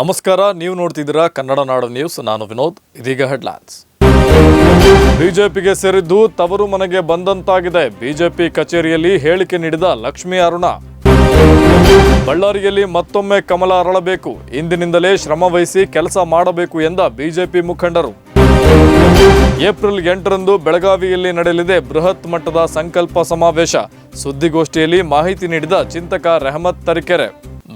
ನಮಸ್ಕಾರ, ನೀವು ನೋಡ್ತಿದ್ದೀರಾ ಕನ್ನಡ ನಾಡು ನ್ಯೂಸ್, ನಾನು ವಿನೋದ್, ಇದೀಗ ಹೆಡ್ಲೈನ್ಸ್. ಬಿಜೆಪಿಗೆ ಸೇರಿದ್ದು ತವರು ಮನೆಗೆ ಬಂದಂತಾಗಿದೆ. ಬಿಜೆಪಿ ಕಚೇರಿಯಲ್ಲಿ ಹೇಳಿಕೆ ನೀಡಿದ ಲಕ್ಷ್ಮೀ ಅರುಣ. ಬಳ್ಳಾರಿಯಲ್ಲಿ ಮತ್ತೊಮ್ಮೆ ಕಮಲ ಅರಳಬೇಕು. ಇಂದಿನಿಂದಲೇ ಶ್ರಮ ವಹಿಸಿ ಕೆಲಸ ಮಾಡಬೇಕು ಎಂದ ಬಿಜೆಪಿ ಮುಖಂಡರು. ಏಪ್ರಿಲ್ ಎಂಟರಂದು ಬೆಳಗಾವಿಯಲ್ಲಿ ನಡೆಯಲಿದೆ ಬೃಹತ್ ಮಟ್ಟದ ಸಂಕಲ್ಪ ಸಮಾವೇಶ. ಸುದ್ದಿಗೋಷ್ಠಿಯಲ್ಲಿ ಮಾಹಿತಿ ನೀಡಿದ ಚಿಂತಕ ರೆಹಮತ್ ತರೀಕೆರೆ.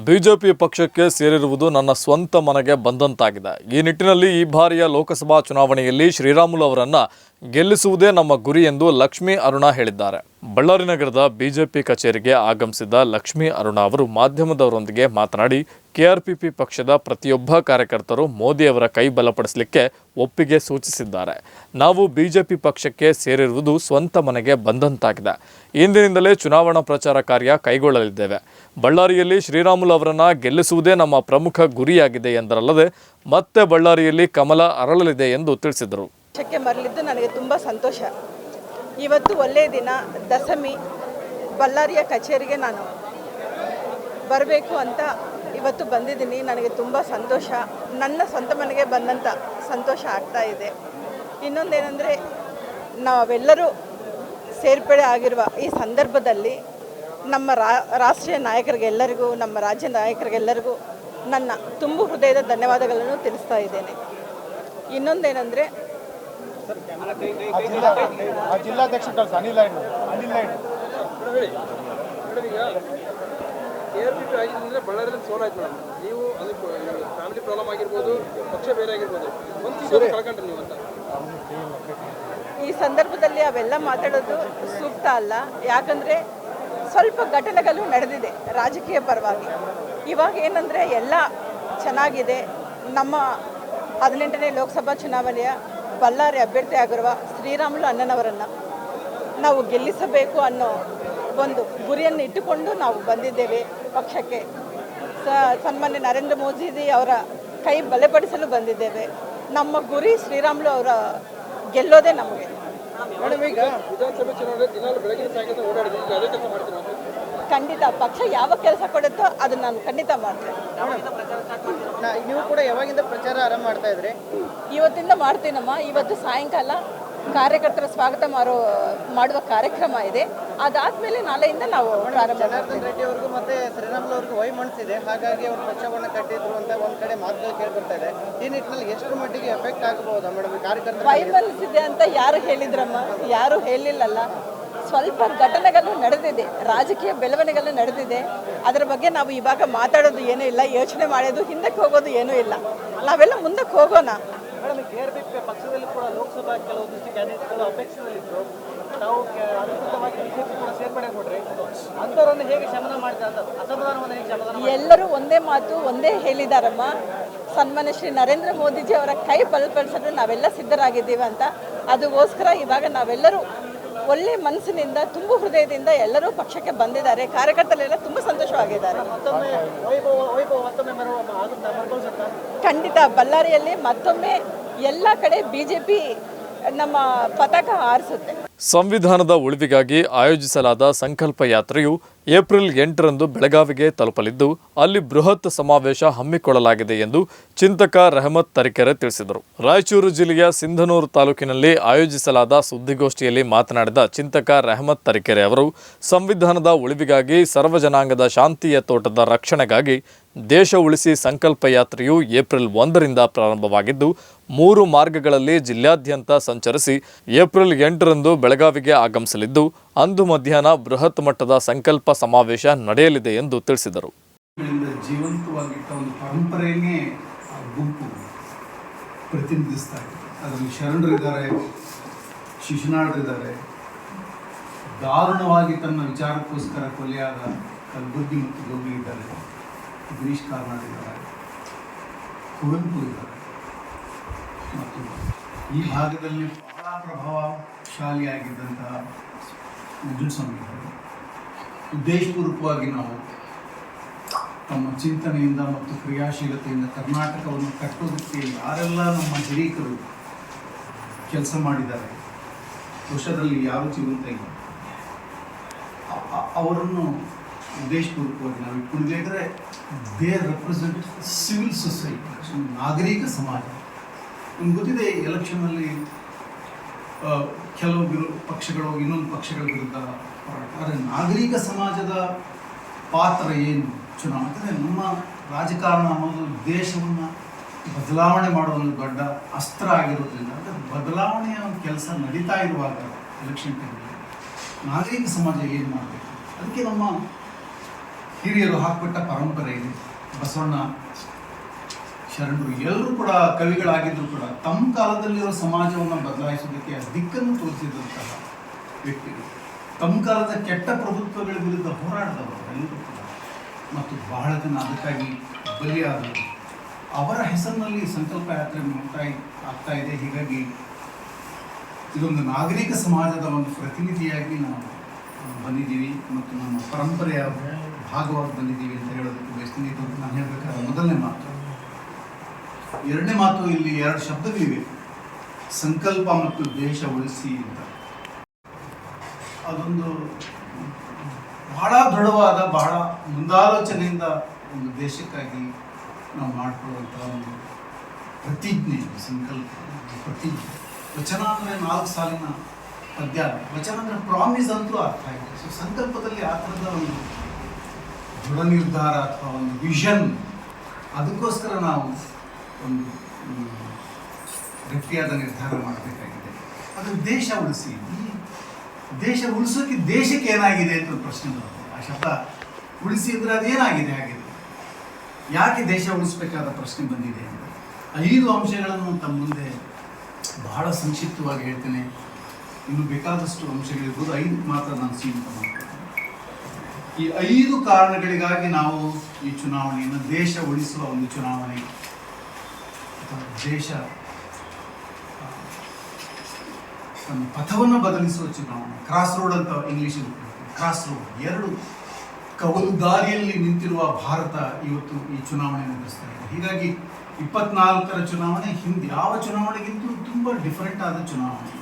ಬಿಜೆಪಿ ಪಕ್ಷಕ್ಕೆ ಸೇರಿರುವುದು ನನ್ನ ಸ್ವಂತ ಮನೆಗೆ ಬಂದಂತಾಗಿದೆ. ಈ ನಿಟ್ಟಿನಲ್ಲಿ ಈ ಬಾರಿಯ ಲೋಕಸಭಾ ಚುನಾವಣೆಯಲ್ಲಿ ಶ್ರೀರಾಮುಲು ಅವರನ್ನ ಗೆಲ್ಲಿಸುವುದೇ ನಮ್ಮ ಗುರಿ ಎಂದು ಲಕ್ಷ್ಮೀ ಅರುಣ ಹೇಳಿದ್ದಾರೆ. ಬಳ್ಳಾರಿ ನಗರದ ಬಿಜೆಪಿ ಕಚೇರಿಗೆ ಆಗಮಿಸಿದ ಲಕ್ಷ್ಮೀ ಅರುಣ ಅವರು ಮಾಧ್ಯಮದವರೊಂದಿಗೆ ಮಾತನಾಡಿ, ಕೆಆರ್ಪಿಪಿ ಪಕ್ಷದ ಪ್ರತಿಯೊಬ್ಬ ಕಾರ್ಯಕರ್ತರು ಮೋದಿಯವರ ಕೈ ಬಲಪಡಿಸಲಿಕ್ಕೆ ಒಪ್ಪಿಗೆ ಸೂಚಿಸಿದ್ದಾರೆ. ನಾವು ಬಿಜೆಪಿ ಪಕ್ಷಕ್ಕೆ ಸೇರಿರುವುದು ಸ್ವಂತ ಮನೆಗೆ ಬಂದಂತಾಗಿದೆ. ಇಂದಿನಿಂದಲೇ ಚುನಾವಣಾ ಪ್ರಚಾರ ಕಾರ್ಯ ಕೈಗೊಳ್ಳಲಿದ್ದೇವೆ. ಬಳ್ಳಾರಿಯಲ್ಲಿ ಶ್ರೀರಾಮುಲು ಅವರನ್ನು ಗೆಲ್ಲಿಸುವುದೇ ನಮ್ಮ ಪ್ರಮುಖ ಗುರಿಯಾಗಿದೆ ಎಂದರಲ್ಲದೆ, ಮತ್ತೆ ಬಳ್ಳಾರಿಯಲ್ಲಿ ಕಮಲ ಅರಳಲಿದೆ ಎಂದು ತಿಳಿಸಿದರು. ಪಕ್ಷಕ್ಕೆ ಮರಳಿದ್ದು ನನಗೆ ತುಂಬ ಸಂತೋಷ. ಇವತ್ತು ಒಳ್ಳೆಯ ದಿನ ದಶಮಿ ಬಳ್ಳಾರಿಯ ಕಚೇರಿಗೆ ನಾನು ಬರಬೇಕು ಅಂತ ಇವತ್ತು ಬಂದಿದ್ದೀನಿ. ನನಗೆ ತುಂಬ ಸಂತೋಷ. ನನ್ನ ಸ್ವಂತ ಮನೆಗೆ ಬಂದಂಥ ಸಂತೋಷ ಆಗ್ತಾ ಇದೆ. ಇನ್ನೊಂದೇನೆಂದರೆ, ನಾವೆಲ್ಲರೂ ಸೇರ್ಪಡೆ ಆಗಿರುವ ಈ ಸಂದರ್ಭದಲ್ಲಿ ನಮ್ಮ ರಾ, ರಾಷ್ಟ್ರೀಯ ನಾಯಕರಿಗೆಲ್ಲರಿಗೂ, ನಮ್ಮ ರಾಜ್ಯ ನಾಯಕರಿಗೆಲ್ಲರಿಗೂ ನನ್ನ ತುಂಬು ಹೃದಯದ ಧನ್ಯವಾದಗಳನ್ನು ತಿಳಿಸ್ತಾ ಇದ್ದೇನೆ. ಇನ್ನೊಂದೇನೆಂದರೆ ಆ ಜಿಲ್ಲಾ ಆ ಜಿಲ್ಲಾಧ್ಯಕ್ಷ ಕಳಿಸ, ಅನಿಲ್ ಲೈನ್ ಅನಿಲ್ ಪಿ ಆಗಿದ್ದರಿಂದ ಬಳ್ಳಾರಿಯಲ್ಲಿ ಸೋಲಾಯ್ತು ಮೇಡಮ್ ನೀವು ಅದು ಫ್ಯಾಮಿಲಿ ಪ್ರಾಬ್ಲಮ್ ಆಗಿರ್ಬೋದು ಪಕ್ಷ ಬೇರೆ ಆಗಿರ್ಬೋದು ಒಂದು ಕಳ್ಕೊಂಡ್ರಿ ನೀವು ಅಂತ ಈ ಸಂದರ್ಭದಲ್ಲಿ ಅವೆಲ್ಲ ಮಾತಾಡೋದು ಸೂಕ್ತ ಅಲ್ಲ. ಯಾಕಂದ್ರೆ ಸ್ವಲ್ಪ ಘಟನೆಗಳು ನಡೆದಿದೆ ರಾಜಕೀಯ ಪರವಾಗಿ. ಇವಾಗ ಏನಂದ್ರೆ ಎಲ್ಲ ಚೆನ್ನಾಗಿದೆ. ನಮ್ಮ ಹದಿನೆಂಟನೇ ಲೋಕಸಭಾ ಚುನಾವಣೆಯ ಬಳ್ಳಾರಿ ಅಭ್ಯರ್ಥಿ ಆಗಿರುವ ಶ್ರೀರಾಮುಲು ಅಣ್ಣನವರನ್ನು ನಾವು ಗೆಲ್ಲಿಸಬೇಕು ಅನ್ನೋ ಒಂದು ಗುರಿಯನ್ನು ಇಟ್ಟುಕೊಂಡು ನಾವು ಬಂದಿದ್ದೇವೆ ಪಕ್ಷಕ್ಕೆ. ಸನ್ಮಾನ್ಯ ನರೇಂದ್ರ ಮೋದಿಜಿ ಅವರ ಕೈ ಬಲಪಡಿಸಲು ಬಂದಿದ್ದೇವೆ. ನಮ್ಮ ಗುರಿ ಶ್ರೀರಾಮುಲು ಅವರ ಗೆಲ್ಲೋದೇ ನಮಗೆ. ಮೇಡಮ್ ಈಗ ವಿಧಾನಸಭೆ ಚುನಾವಣೆ ದಿನಾಲು ಬೆಳಗಿನ ಸಾಯಂಕಾಲ ಓಡಾಡಿದ್ರೆ ಅದೇ ಕೆಲಸ ಮಾಡ್ತೀರಾ ಖಂಡಿತ ಪಕ್ಷ ಯಾವ ಕೆಲಸ ಕೊಡುತ್ತೋ ಅದನ್ನ ನಾನು ಖಂಡಿತ ಮಾಡ್ತೇನೆ. ನೀವು ಕೂಡ ಯಾವಾಗಿಂದ ಪ್ರಚಾರ ಆರಂಭ ಮಾಡ್ತಾ ಇದ್ರಿ? ಇವತ್ತಿಂದ ಮಾಡ್ತೀನಮ್ಮ ಇವತ್ತು ಸಾಯಂಕಾಲ ಕಾರ್ಯಕರ್ತರ ಸ್ವಾಗತ ಮಾಡೋ ಮಾಡುವ ಕಾರ್ಯಕ್ರಮ ಇದೆ. ಅದಾದ್ಮೇಲೆ ನಾಳೆಯಿಂದ ನಾವು ಪ್ರಾರಂಭ ಜನಾರ್ದನ್ ರೆಡ್ಡಿ ಅವ್ರಿಗೂ ಮತ್ತೆ ಶ್ರೀರಾಮುಲು ಅವ್ರಿಗೂ ವೈ ಮಣಿಸಿದೆ ಹಾಗಾಗಿ ಅವರು ಪಕ್ಷವನ್ನು ಕಟ್ಟಿದ್ರು ಅಂತ ಒಂದ್ ಕಡೆ ಮಾತುಗಳು ಕೇಳಿ ಬರ್ತಾ ಇದೆ. ಈ ನಿಟ್ಟಿನಲ್ಲಿ ಎಷ್ಟು ಮಟ್ಟಿಗೆ ಎಫೆಕ್ಟ್ ಆಗಬಹುದಾ ಮೇಡಮ್ ಕಾರ್ಯಕರ್ತರ ವೈಮನಸ್ಸಿದೆ ಅಂತ ಯಾರು ಹೇಳಿದ್ರಮ್ಮ? ಯಾರು ಹೇಳಿಲ್ಲಲ್ಲ. ಸ್ವಲ್ಪ ಘಟನೆಗಳು ನಡೆದಿದೆ. ರಾಜಕೀಯ ಬೆಳವಣಿಗೆಗಳು ನಡೆದಿದೆ. ಅದರ ಬಗ್ಗೆ ನಾವು ಇವಾಗ ಮಾತಾಡೋದು ಏನೂ ಇಲ್ಲ ಯೋಚನೆ ಮಾಡೋದು ಹಿಂದಕ್ಕೆ ಹೋಗೋದು ಏನೂ ಇಲ್ಲ. ನಾವೆಲ್ಲ ಮುಂದಕ್ಕೆ ಹೋಗೋಣ. ಮೇಡಮ್ ಗೇರ್ ಆರ್ ಪಕ್ಷದಲ್ಲಿ ಕೂಡ ಲೋಕಸಭಾ ಕೆಲವೊಂದಿಷ್ಟು ಕ್ಯಾಂಡಿಡೇಟ್ಗಳು ಅಪೇಕ್ಷೆಯಲ್ಲಿದ್ದರು ತಾವು ಅಧಿಕೃತವಾಗಿ ಬಿಜೆಪಿ ಕೂಡ ಸೇರ್ಪಡೆ ಕೊಡ್ರಿ ಅಂಥವ್ರನ್ನು ಹೇಗೆ ಶಮನ ಮಾಡ್ತಾರೆ ಅಂತ ಅಸಮಾಧಾನವನ್ನು ಹೇಗೆ ಶಮನ ಎಲ್ಲರೂ ಒಂದೇ ಮಾತು, ಒಂದೇ ಹೇಳಿದಾರಮ್ಮ. ಸನ್ಮಾನ್ಯ ಶ್ರೀ ನರೇಂದ್ರ ಮೋದಿಜಿ ಅವರ ಕೈ ಬಲಪಡಿಸಲು ನಾವೆಲ್ಲ ಸಿದ್ಧರಾಗಿದ್ದೀವಿ ಅಂತ. ಅದಕ್ಕೋಸ್ಕರ ಇವಾಗ ನಾವೆಲ್ಲರೂ ಒಳ್ಳೆ ಮನಸ್ಸಿನಿಂದ ತುಂಬು ಹೃದಯದಿಂದ ಎಲ್ಲರೂ ಪಕ್ಷಕ್ಕೆ ಬಂದಿದ್ದಾರೆ. ಕಾರ್ಯಕರ್ತರೆಲ್ಲ ತುಂಬ ಸಂತೋಷವಾಗಿದ್ದಾರೆ. ಖಂಡಿತ ಬಳ್ಳಾರಿಯಲ್ಲಿ ಮತ್ತೊಮ್ಮೆ ಎಲ್ಲ ಕಡೆ ಬಿ ಜೆ ಪಿ ನಮ್ಮ ಪತಾಕ ಹಾರಿಸುತ್ತೆ. ಸಂವಿಧಾನದ ಉಳಿವಿಗಾಗಿ ಆಯೋಜಿಸಲಾದ ಸಂಕಲ್ಪ ಯಾತ್ರೆಯು ಏಪ್ರಿಲ್ ಎಂಟರಂದು ಬೆಳಗಾವಿಗೆ ತಲುಪಲಿದ್ದು, ಅಲ್ಲಿ ಬೃಹತ್ ಸಮಾವೇಶ ಹಮ್ಮಿಕೊಳ್ಳಲಾಗಿದೆ ಎಂದು ಚಿಂತಕ ರೆಹಮತ್ ತರೀಕೆರೆ ತಿಳಿಸಿದರು. ರಾಯಚೂರು ಜಿಲ್ಲೆಯ ಸಿಂಧನೂರು ತಾಲೂಕಿನಲ್ಲಿ ಆಯೋಜಿಸಲಾದ ಸುದ್ದಿಗೋಷ್ಠಿಯಲ್ಲಿ ಮಾತನಾಡಿದ ಚಿಂತಕ ರೆಹಮತ್ ತರೀಕೆರೆ ಅವರು, ಸಂವಿಧಾನದ ಉಳಿವಿಗಾಗಿ ಸರ್ವಜನಾಂಗದ ಶಾಂತಿಯ ತೋಟದ ರಕ್ಷಣೆಗಾಗಿ ದೇಶ ಉಳಿಸಿ ಸಂಕಲ್ಪ ಯಾತ್ರೆಯು ಏಪ್ರಿಲ್ ಒಂದರಿಂದ ಪ್ರಾರಂಭವಾಗಿದ್ದು ಮೂರು ಮಾರ್ಗಗಳಲ್ಲಿ ಜಿಲ್ಲಾದ್ಯಂತ ಸಂಚರಿಸಿ ಏಪ್ರಿಲ್ ಎಂಟರಂದು ಬೆಳಗಾವಿಗೆ ಆಗಮಿಸಲಿದ್ದು, ಅಂದು ಮಧ್ಯಾಹ್ನ ಬೃಹತ್ ಮಟ್ಟದ ಸಂಕಲ್ಪ ಸಮಾವೇಶ ನಡೆಯಲಿದೆ ಎಂದು ತಿಳಿಸಿದರು. ಜೀವಂತವಾಗಿಟ್ಟ ಒಂದು ಪರಂಪರೆಯನ್ನೇ ಗುಂಪು ಪ್ರತಿನಿಧಿಸ್ತಾ ಇದೆ. ಅದರಲ್ಲಿ ಶರಣರಿದ್ದಾರೆ ಶಿಶುನಾಡರಿದ್ದಾರೆ ದಾರುಣವಾಗಿ ತನ್ನ ವಿಚಾರಕ್ಕೋಸ್ಕರ ಕೊಲೆಯಾದ ಕಲಬುರ್ಗಿ ಮತ್ತು ಗೋಗಿ ಇದ್ದಾರೆ. ಗಿರೀಶ್ ಕಾರ್ನಾಡ್ ಇದ್ದಾರೆ. ಕುವೆಂಪು ಇದ್ದಾರೆ. ಈ ಭಾಗದಲ್ಲಿ ಬಹಳ ಪ್ರಭಾವಶಾಲಿಯಾಗಿದ್ದಂತಹ ನಂಜುಂಡಸ್ವಾಮಿ ಸಂಘಟನೆ ಉದ್ದೇಶಪೂರ್ವಕವಾಗಿ ನಾವು ತಮ್ಮ ಚಿಂತನೆಯಿಂದ ಮತ್ತು ಕ್ರಿಯಾಶೀಲತೆಯಿಂದ ಕರ್ನಾಟಕವನ್ನು ಕಟ್ಟೋದಕ್ಕೆ ಯಾರೆಲ್ಲ ನಮ್ಮ ಹಿರೀಕರು ಕೆಲಸ ಮಾಡಿದ್ದಾರೆ, ವರ್ಷದಲ್ಲಿ ಯಾರು ಜೀವಂತ ಇಲ್ಲ ಅವರನ್ನು ಉದ್ದೇಶಪೂರ್ವಕವಾಗಿ ನಾವು ಇಟ್ಕೊಂಡಿದ್ದೇವೆ. ಅಂದರೆ ದೇ ರೆಪ್ರೆಸೆಂಟ್ ಸಿವಿಲ್ ಸೊಸೈಟಿ ನಾಗರಿಕ ಸಮಾಜ. ನಿಮ್ಗೆ ಗೊತ್ತಿದೆ ಎಲೆಕ್ಷನಲ್ಲಿ ಕೆಲವು ವಿರೋ- ಪಕ್ಷಗಳು, ಇನ್ನೊಂದು ಪಕ್ಷಗಳ ವಿರುದ್ಧ ಹೋರಾಟ. ಆದರೆ ನಾಗರಿಕ ಸಮಾಜದ ಪಾತ್ರ ಏನು? ಚುನಾವಣೆ ಅಂದರೆ ನಮ್ಮ ರಾಜಕಾರಣ ಅನ್ನೋದು ದೇಶವನ್ನು ಬದಲಾವಣೆ ಮಾಡುವ ಒಂದು ದೊಡ್ಡ ಅಸ್ತ್ರ ಆಗಿರೋದ್ರಿಂದ ಅಂದರೆ ಬದಲಾವಣೆಯ ಒಂದು ಕೆಲಸ ನಡೀತಾ ಇರುವಾಗ ಎಲೆಕ್ಷನ್ ಟೈಮಲ್ಲಿ ನಾಗರಿಕ ಸಮಾಜ ಏನು ಮಾಡಬೇಕು? ಅದಕ್ಕೆ ನಮ್ಮ ಹಿರಿಯರು ಹಾಕ್ಬಿಟ್ಟ ಪರಂಪರೆ ಇದೆ. ಬಸವಣ್ಣ ಶರಣರು ಎಲ್ಲರೂ ಕೂಡ ಕವಿಗಳಾಗಿದ್ದರೂ ಕೂಡ ತಮ್ಮ ಕಾಲದಲ್ಲಿರೋ ಸಮಾಜವನ್ನು ಬದಲಾಯಿಸೋದಕ್ಕೆ ದಿಕ್ಕನ್ನು ತೋರಿಸಿದಂತಹ ವ್ಯಕ್ತಿಗಳು. ತಮ್ಮ ಕಾಲದ ಕೆಟ್ಟ ಪ್ರಭುತ್ವಗಳ ವಿರುದ್ಧ ಹೋರಾಡಿದವರು ಎಲ್ಲರೂ ಮತ್ತು ಬಹಳ ಜನ ಅದಕ್ಕಾಗಿ ಬಲಿಯಾದರು. ಅವರ ಹೆಸರಿನಲ್ಲಿ ಸಂಕಲ್ಪ ಯಾತ್ರೆ ಮಾಡ್ತಾ ಆಗ್ತಾ ಇದೆ. ಹೀಗಾಗಿ ಇದೊಂದು ನಾಗರಿಕ ಸಮಾಜದ ಒಂದು ಪ್ರತಿನಿಧಿಯಾಗಿ ನಾವು ಬಂದಿದ್ದೀವಿ ಮತ್ತು ನಮ್ಮ ಪರಂಪರೆಯ ಭಾಗವಾಗಿ ಬಂದಿದ್ದೀವಿ ಅಂತ ಹೇಳೋದಕ್ಕೆ ಬಯಸ್ತೀನಿ. ಇದು ನಾನು ಹೇಳಬೇಕಾದ ಮೊದಲನೇ ಮಾತು. ಎರಡನೇ ಮಾತು ಇಲ್ಲಿ ಎರಡು ಶಬ್ದಗಳಿವೆ. ಸಂಕಲ್ಪ ಮತ್ತು ದೇಶ ಉಳಿಸಿ ಅಂತ. ಅದೊಂದು ಬಹಳ ದೃಢವಾದ, ಬಹಳ ಮುಂದಾಲೋಚನೆಯಿಂದ ಒಂದು ದೇಶಕ್ಕಾಗಿ ನಾವು ಮಾಡ್ಕೊಳ್ಳುವಂಥ ಒಂದು ಪ್ರತಿಜ್ಞೆ, ಸಂಕಲ್ಪ, ಪ್ರತಿಜ್ಞೆ. ವಚನ ಅಂದರೆ ನಾಲ್ಕು ಸಾಲಿನ ಪದ್ಯ. ವಚನ ಅಂದರೆ ಪ್ರಾಮಿಸ್ ಅಂತಲೂ ಅರ್ಥ ಆಗಿದೆ. ಸೊ ಸಂಕಲ್ಪದಲ್ಲಿ ಆ ಥರದ ಒಂದು ದೃಢ ನಿರ್ಧಾರ ಅಥವಾ ಒಂದು ವಿಷನ್ ಅದಕ್ಕೋಸ್ಕರ ನಾವು ಒಂದು ಗಟ್ಟಿಯಾದ ನಿರ್ಧಾರ ಮಾಡಬೇಕಾಗಿದೆ. ಅದು ದೇಶ ಉಳಿಸಿ. ದೇಶ ಉಳಿಸೋಕೆ ದೇಶಕ್ಕೆ ಏನಾಗಿದೆ ಅಂತ ಪ್ರಶ್ನೆ ಬರುತ್ತೆ. ಆ ಶಬ್ದ ಉಳಿಸಿ ಅಂದರೆ ಅದೇನಾಗಿದೆ ಆಗಿದೆ ಯಾಕೆ ದೇಶ ಉಳಿಸ್ಬೇಕಾದ ಪ್ರಶ್ನೆ ಬಂದಿದೆ ಅಂದರೆ ಐದು ಅಂಶಗಳನ್ನು ತಮ್ಮ ಮುಂದೆ ಬಹಳ ಸಂಕ್ಷಿಪ್ತವಾಗಿ ಹೇಳ್ತೇನೆ. ಇನ್ನು ಬೇಕಾದಷ್ಟು ಅಂಶಗಳಿರ್ಬೋದು ಐದು ಮಾತ್ರ ನಾನು ಸೀಮಿತ ಮಾಡ್ತೇನೆ ಈ ಐದು ಕಾರಣಗಳಿಗಾಗಿ ನಾವು ಈ ಚುನಾವಣೆಯನ್ನು ದೇಶ ಉಳಿಸುವ ಒಂದು ಚುನಾವಣೆ ದೇಶ ತನ್ನ ಪಥವನ್ನು ಬದಲಿಸುವ ಚುನಾವಣೆ ಕ್ರಾಸ್ ರೋಡ್ ಅಂತ ಇಂಗ್ಲಿಷ್ ಕ್ರಾಸ್ ರೋಡ್ ಎರಡು ಕವಲು ದಾರಿಯಲ್ಲಿ ನಿಂತಿರುವ ಭಾರತ ಇವತ್ತು ಈ ಚುನಾವಣೆ ನಡೆಸ್ತಾ ಇದೆ. ಹೀಗಾಗಿ ಇಪ್ಪತ್ನಾಲ್ಕರ ಚುನಾವಣೆ ಹಿಂದೆ ಯಾವ ಚುನಾವಣೆಗಿಂತಲೂ ತುಂಬ ಡಿಫರೆಂಟ್ ಆದ ಚುನಾವಣೆ.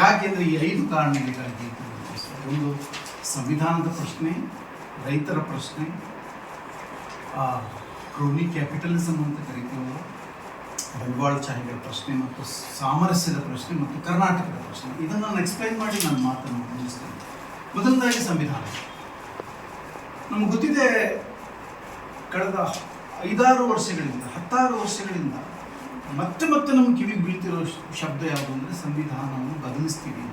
ಯಾಕೆಂದರೆ ಈ ಐದು ಕಾರಣಗಳಿಗಾಗಿ ಒಂದು, ಸಂವಿಧಾನದ ಪ್ರಶ್ನೆ, ರೈತರ ಪ್ರಶ್ನೆ ಕ್ರೋನಿ ಕ್ಯಾಪಿಟಲಿಸಮ್ ಅಂತ ಕರಿತೀವಲ್ಲ ಬಂಡವಾಳಶಾಹಿಗಳ ಪ್ರಶ್ನೆ ಮತ್ತು ಸಾಮರಸ್ಯದ ಪ್ರಶ್ನೆ ಮತ್ತು ಕರ್ನಾಟಕದ ಪ್ರಶ್ನೆ. ಇದನ್ನು ನಾನು ಎಕ್ಸ್ಪ್ಲೈನ್ ಮಾಡಿ ನಾನು ಮಾತನ್ನು ಮುಗಿಸ್ತೇನೆ. ಮೊದಲನೇದಾಗಿ ಸಂವಿಧಾನ. ನಮ್ಗೆ ಗೊತ್ತಿದೆ, ಕಳೆದ ಐದಾರು ವರ್ಷಗಳಿಂದ, ಹತ್ತಾರು ವರ್ಷಗಳಿಂದ ಮತ್ತೆ ಮತ್ತೆ ನಮ್ಮ ಕಿವಿಗೆ ಬೀಳ್ತಿರೋ ಶಬ್ದ ಯಾವುದು ಅಂದರೆ ಸಂವಿಧಾನವನ್ನು ಬದಲಿಸ್ತೀವಿ.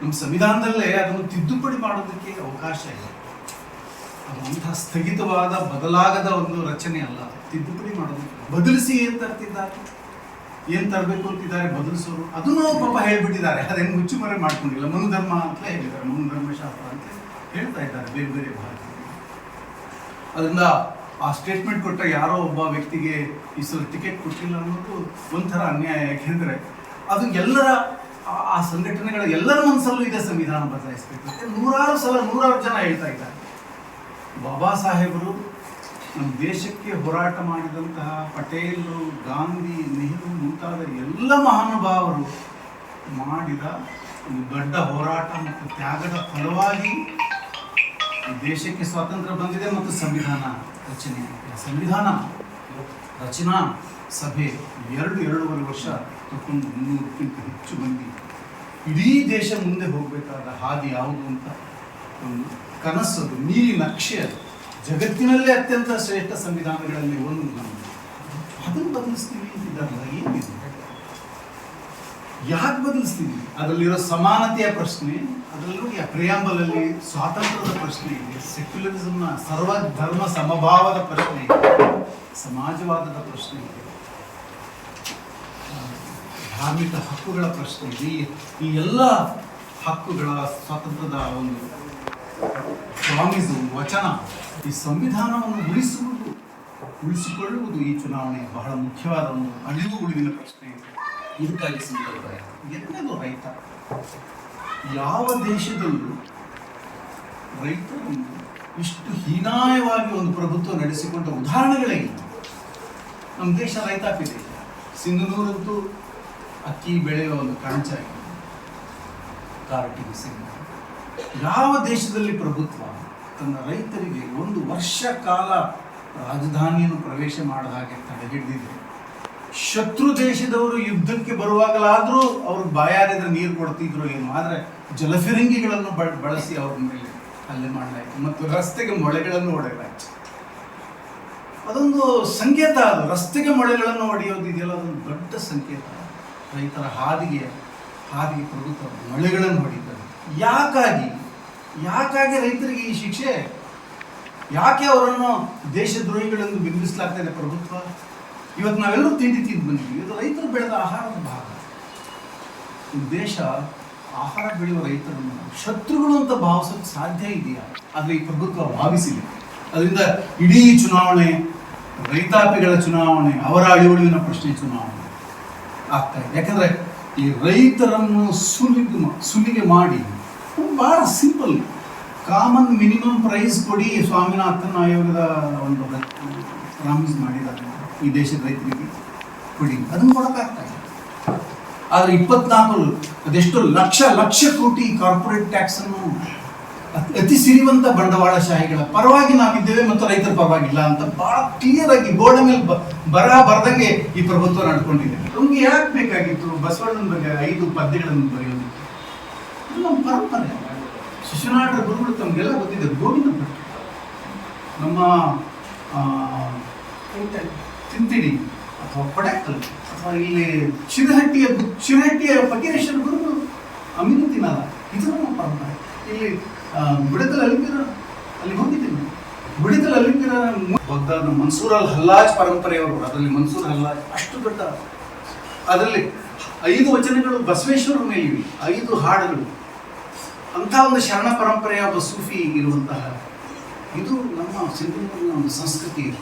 ನಮ್ಮ ಸಂವಿಧಾನದಲ್ಲೇ ಅದನ್ನು ತಿದ್ದುಪಡಿ ಮಾಡೋದಕ್ಕೆ ಅವಕಾಶ ಇದೆ ಅದು ಅಂತಹ ಸ್ಥಗಿತವಾದ, ಬದಲಾಗದ ಒಂದು ರಚನೆ ಅಲ್ಲ ತಿದ್ದುಪಡಿ ಮಾಡೋದು. ಬದಲಿಸಿ ಏನು ತರ್ತಿದ್ದಾರೆ? ಏನು ತರಬೇಕು ಅಂತಿದ್ದಾರೆ ಬದಲಿಸೋರು? ಅದನ್ನು ಪಾಪ ಹೇಳ್ಬಿಟ್ಟಿದ್ದಾರೆ. ಅದೇನು ಮುಚ್ಚುಮರೆ ಮಾಡ್ಕೊಂಡಿಲ್ಲ. ಮನುಧರ್ಮ ಅಂತಲೇ ಹೇಳಿದ್ದಾರೆ. ಮನುಧರ್ಮಶಾಸ್ತ್ರ ಅಂತ ಹೇಳ್ತಾ ಇದ್ದಾರೆ ಬೇರೆ ಬೇರೆ ಭಾರತ ಅದರಿಂದ ಆ ಸ್ಟೇಟ್ಮೆಂಟ್ ಕೊಟ್ಟ ಯಾರೋ ಒಬ್ಬ ವ್ಯಕ್ತಿಗೆ ಈ ಟಿಕೆಟ್ ಕೊಟ್ಟಿಲ್ಲ ಅನ್ನೋದು ಒಂಥರ ಅನ್ಯಾಯ. ಯಾಕೆಂದರೆ ಅದು ಎಲ್ಲರ, ಆ- ಸಂಘಟನೆಗಳ ಎಲ್ಲರ ಮನಸ್ಸಲ್ಲೂ ಇದೆ ಸಂವಿಧಾನ ಬದಲಾಯಿಸಬೇಕು. ನೂರಾರು ಸಲ ನೂರಾರು ಜನ ಹೇಳ್ತಾ ಇದ್ದಾರೆ. ಬಾಬಾ ಸಾಹೇಬರು ನಮ್ಮ ದೇಶಕ್ಕೆ ಹೋರಾಟ ಮಾಡಿದಂತಹ ಪಟೇಲ್, ಗಾಂಧಿ, ನೆಹರು ಮುಂತಾದ ಎಲ್ಲ ಮಹಾನುಭಾವರು ಮಾಡಿದ ಒಂದು ದೊಡ್ಡ ಹೋರಾಟ ಮತ್ತು ತ್ಯಾಗದ ಫಲವಾಗಿ ದೇಶಕ್ಕೆ ಸ್ವಾತಂತ್ರ್ಯ ಬಂದಿದೆ ಮತ್ತು ಸಂವಿಧಾನ ರಚನೆ, ಸಂವಿಧಾನ ರಚನಾ ಸಭೆ ಎರಡು, ಎರಡೂವರೆ ವರ್ಷ ತಗೊಂಡು ಮುನ್ನೂರಕ್ಕಿಂತ ಹೆಚ್ಚು ಮಂದಿ ಇಡೀ ದೇಶ ಮುಂದೆ ಹೋಗಬೇಕಾದ ಹಾದಿ ಯಾವುದು ಅಂತ ಒಂದು ಕನಸು, ಅದು ನೀಲಿ ನಕ್ಷೆ ಅದು. ಜಗತ್ತಿನಲ್ಲೇ ಅತ್ಯಂತ ಶ್ರೇಷ್ಠ ಸಂವಿಧಾನಗಳಲ್ಲಿ ಒಂದು ಅದನ್ನು ಬದಲಿಸ್ತೀವಿ ಅಂತಿದ್ದಾರಲ್ಲ ಏನಿದೆ? ಯಾಕೆ ಬದಲಿಸ್ತೀವಿ? ಅದರಲ್ಲಿರೋ ಸಮಾನತೆಯ ಪ್ರಶ್ನೆ ಅದರಲ್ಲೂ ಪ್ರಿಯಾಂಬಲ್ ಅಲ್ಲಿ ಸ್ವಾತಂತ್ರ್ಯದ ಪ್ರಶ್ನೆ ಇದೆ ಸೆಕ್ಯುಲರಿಸಮ್ನ ಸರ್ವಧರ್ಮ ಸಮಭಾವದ ಪ್ರಶ್ನೆ ಇದೆ, ಸಮಾಜವಾದದ ಪ್ರಶ್ನೆ ಇದೆ, ಧಾರ್ಮಿಕ ಹಕ್ಕುಗಳ ಪ್ರಶ್ನೆ ಇದೆ. ಈ- ಈ ಎಲ್ಲ ಹಕ್ಕುಗಳ ಸ್ವಾತಂತ್ರ್ಯದ ಒಂದು ಸ್ವಾಮಿಸು, ವಚನ ಈ ಸಂವಿಧಾನವನ್ನು ಉಳಿಸುವುದು ಉಳಿಸಿಕೊಳ್ಳುವುದು ಈ ಚುನಾವಣೆ ಬಹಳ ಮುಖ್ಯವಾದ ಒಂದು ಅಳಿವು ಉಳಿವಿನ ಪ್ರಶ್ನೆ. ಇದಕ್ಕಾಗಿ ಸಂದರ್ಭ ರೈತ. ಯಾವ ದೇಶದಲ್ಲೂ ರೈತ ಇಷ್ಟು ಹೀನಾಯವಾಗಿ ಒಂದು ಪ್ರಭುತ್ವ ನಡೆಸಿಕೊಂಡ ಉದಾಹರಣೆಗಳೇ ನಮ್ಮ ದೇಶ ರೈತಾಪಿ ದೇಶ. ಸಿಂಧನೂರಂತೂ ಅಕ್ಕಿ ಬೆಳೆಯುವ ಒಂದು ಕಾಂಚಾಗಿದೆ ಕಾರಟಿಗೆ ಸಿಂಗ ಯಾವ ದೇಶದಲ್ಲಿ ಪ್ರಭುತ್ವ? ತನ್ನ ರೈತರಿಗೆ ಒಂದು ವರ್ಷ ಕಾಲ ರಾಜಧಾನಿಯನ್ನು ಪ್ರವೇಶ ಮಾಡದ ಹಾಗೆ ತಡೆಹಿಡಿದಿದೆ ಶತ್ರು ದೇಶದವರು ಯುದ್ಧಕ್ಕೆ ಬರುವಾಗಲಾದರೂ ಅವರು ಬಾಯಾರಿದ್ರೆ ನೀರು ಕೊಡ್ತಿದ್ರು ಏನು, ಆದರೆ ಜಲಫಿರಂಗಿಗಳನ್ನು ಬಳಸಿ ಅವ್ರ ಮೇಲೆ ಹಲ್ಲೆ ಮಾಡಲಾಯಿತು ಮತ್ತು ರಸ್ತೆಗೆ ಮೊಳೆಗಳನ್ನು ಹೊಡೆಯಲಾಯಿತು ಅದೊಂದು ಸಂಕೇತ ಅದು. ರಸ್ತೆಗೆ ಮೊಳೆಗಳನ್ನು ಹೊಡೆಯೋದಿದೆಯಲ್ಲ ಅದೊಂದು ದೊಡ್ಡ ಸಂಕೇತ. ರೈತರ ಹಾದಿಗೆ ಹಾದಿಗೆ ಪ್ರಭುತ್ವ ಮೊಳೆಗಳನ್ನು ಹೊಡಿತಾರೆ ಯಾಕಾಗಿ? ಯಾಕಾಗಿ ರೈತರಿಗೆ ಈ ಶಿಕ್ಷೆ? ಯಾಕೆ ಅವರನ್ನು ದೇಶದ್ರೋಹಿಗಳೆಂದು ಬಿಂಬಿಸಲಾಗ್ತದೆ ಪ್ರಭುತ್ವ? ಇವತ್ತು ನಾವೆಲ್ಲರೂ ತಿಂಡಿ ತಿಂದು ಬಂದಿದ್ದೀವಿ. ಇದು ರೈತರು ಬೆಳೆದ ಆಹಾರದ ಭಾಗ. ದೇಶ ಆಹಾರ ಬೆಳೆಯುವ ರೈತರನ್ನು ಶತ್ರುಗಳು ಅಂತ ಭಾವಿಸೋಕೆ ಸಾಧ್ಯ ಇದೆಯಾ? ಆದರೆ ಈ ಪ್ರಭುತ್ವ ಭಾವಿಸಿದೆ. ಅದರಿಂದ ಇಡೀ ಚುನಾವಣೆ, ರೈತಾಪಿಗಳ ಚುನಾವಣೆ, ಅವರ ಅಳಿವಳಿವಿನ ಪ್ರಶ್ನೆ ಚುನಾವಣೆ ಆಗ್ತಾ ಇದೆ. ಯಾಕಂದ್ರೆ ಈ ರೈತರನ್ನು ಸುಲಿಗೆ ಸುಲಿಗೆ ಮಾಡಿ ಬಹಳ ಸಿಂಪಲ್. ಕಾಮನ್ ಮಿನಿಮಮ್ ಪ್ರೈಸ್ ಕೊಡಿ ಸ್ವಾಮಿನಾಥನ್ ಆಯೋಗದ ಒಂದು ಪ್ರಾಮಿಸ್ ಮಾಡಿದ್ದಾರೆ. ಈ ದೇಶದ ರೈತರಿಗೆ ಕೊಡಿ. ಅದನ್ನು ಕೊಡೋಕ್ಕಾಗ್ತಾ ಇಲ್ಲ. ಆದರೆ ಇಪ್ಪತ್ನಾಲ್ಕು, ಅದೆಷ್ಟು ಲಕ್ಷ ಲಕ್ಷ ಕೋಟಿ ಕಾರ್ಪೊರೇಟ್ ಟ್ಯಾಕ್ಸನ್ನು ಅತಿ- ಸಿರಿವಂತ ಬಂಡವಾಳಶಾಹಿಗಳ ಪರವಾಗಿ ನಾವಿದ್ದೇವೆ ಮತ್ತು ರೈತರ ಪರವಾಗಿಲ್ಲ ಅಂತ ಬಹಳ ಕ್ಲಿಯರ್ ಆಗಿ ಬೋರ್ಡ್ ಮೇಲೆ ಬರ ಬರ್ದಂಗೆ ಈ ಪ್ರಭುತ್ವ ನಡ್ಕೊಂಡಿದೆ. ನಮ್ಗೆ ಯಾಕೆ ಬೇಕಾಗಿತ್ತು ಬಸವಣ್ಣನ ಬಗ್ಗೆ ಐದು ಪದ್ಯಗಳನ್ನು ಬರೆಯೋದು. ನಮ್ಮ ಪರಂಪರೆ. ಶಿಶುನಾಳರ ಗುರುಗಳು ತಮಗೆಲ್ಲ ಗೊತ್ತಿದೆ, ಗೋವಿಂದ ಭಟ್. ನಮ್ಮ ತಿಂತಿಡಿ ಅಥವಾ ಪಡಕಲ್ ಅಥವಾ ಇಲ್ಲಿ ಶಿರಹಟ್ಟಿಯ ಶಿರಹಟ್ಟಿಯ ಫಕೀರೇಶ್ವರ ಗುರುಗಳು ಅಮೀನುದ್ದೀನಲ್ಲ, ಇದು ನಮ್ಮ ಪರಂಪರೆ. ಇಲ್ಲಿ ಬಿಡದಲ್ಲಿ ಅಲಿಂಗಿರ, ಅಲ್ಲಿ ಹೋಗಿದ್ದೀನಿ ಬುಡಕಲ್ ಅಲಿಂಗಿರ ಬಗ್ದಾದ್ ಮನ್ಸೂರ್ ಅಲ್ ಹಲ್ಲಾಜ್ ಪರಂಪರೆಯವರು, ಅದರಲ್ಲಿ ಮನ್ಸೂರ್ ಹಲ್ಲಾಜ್ ಅಷ್ಟು ದೊಡ್ಡ. ಅದರಲ್ಲಿ ಐದು ವಚನಗಳು ಬಸವೇಶ್ವರ ಮೇಲೆ ಐದು ಹಾಡುಗಳು. ಅಂಥ ಒಂದು ಶರಣ ಪರಂಪರೆಯ ಒಬ್ಬ ಸೂಫಿ ಇರುವಂತಹ ಇದು ನಮ್ಮ ಸಿಂಧೂರಿನ ಒಂದು ಸಂಸ್ಕೃತಿ ಇದು.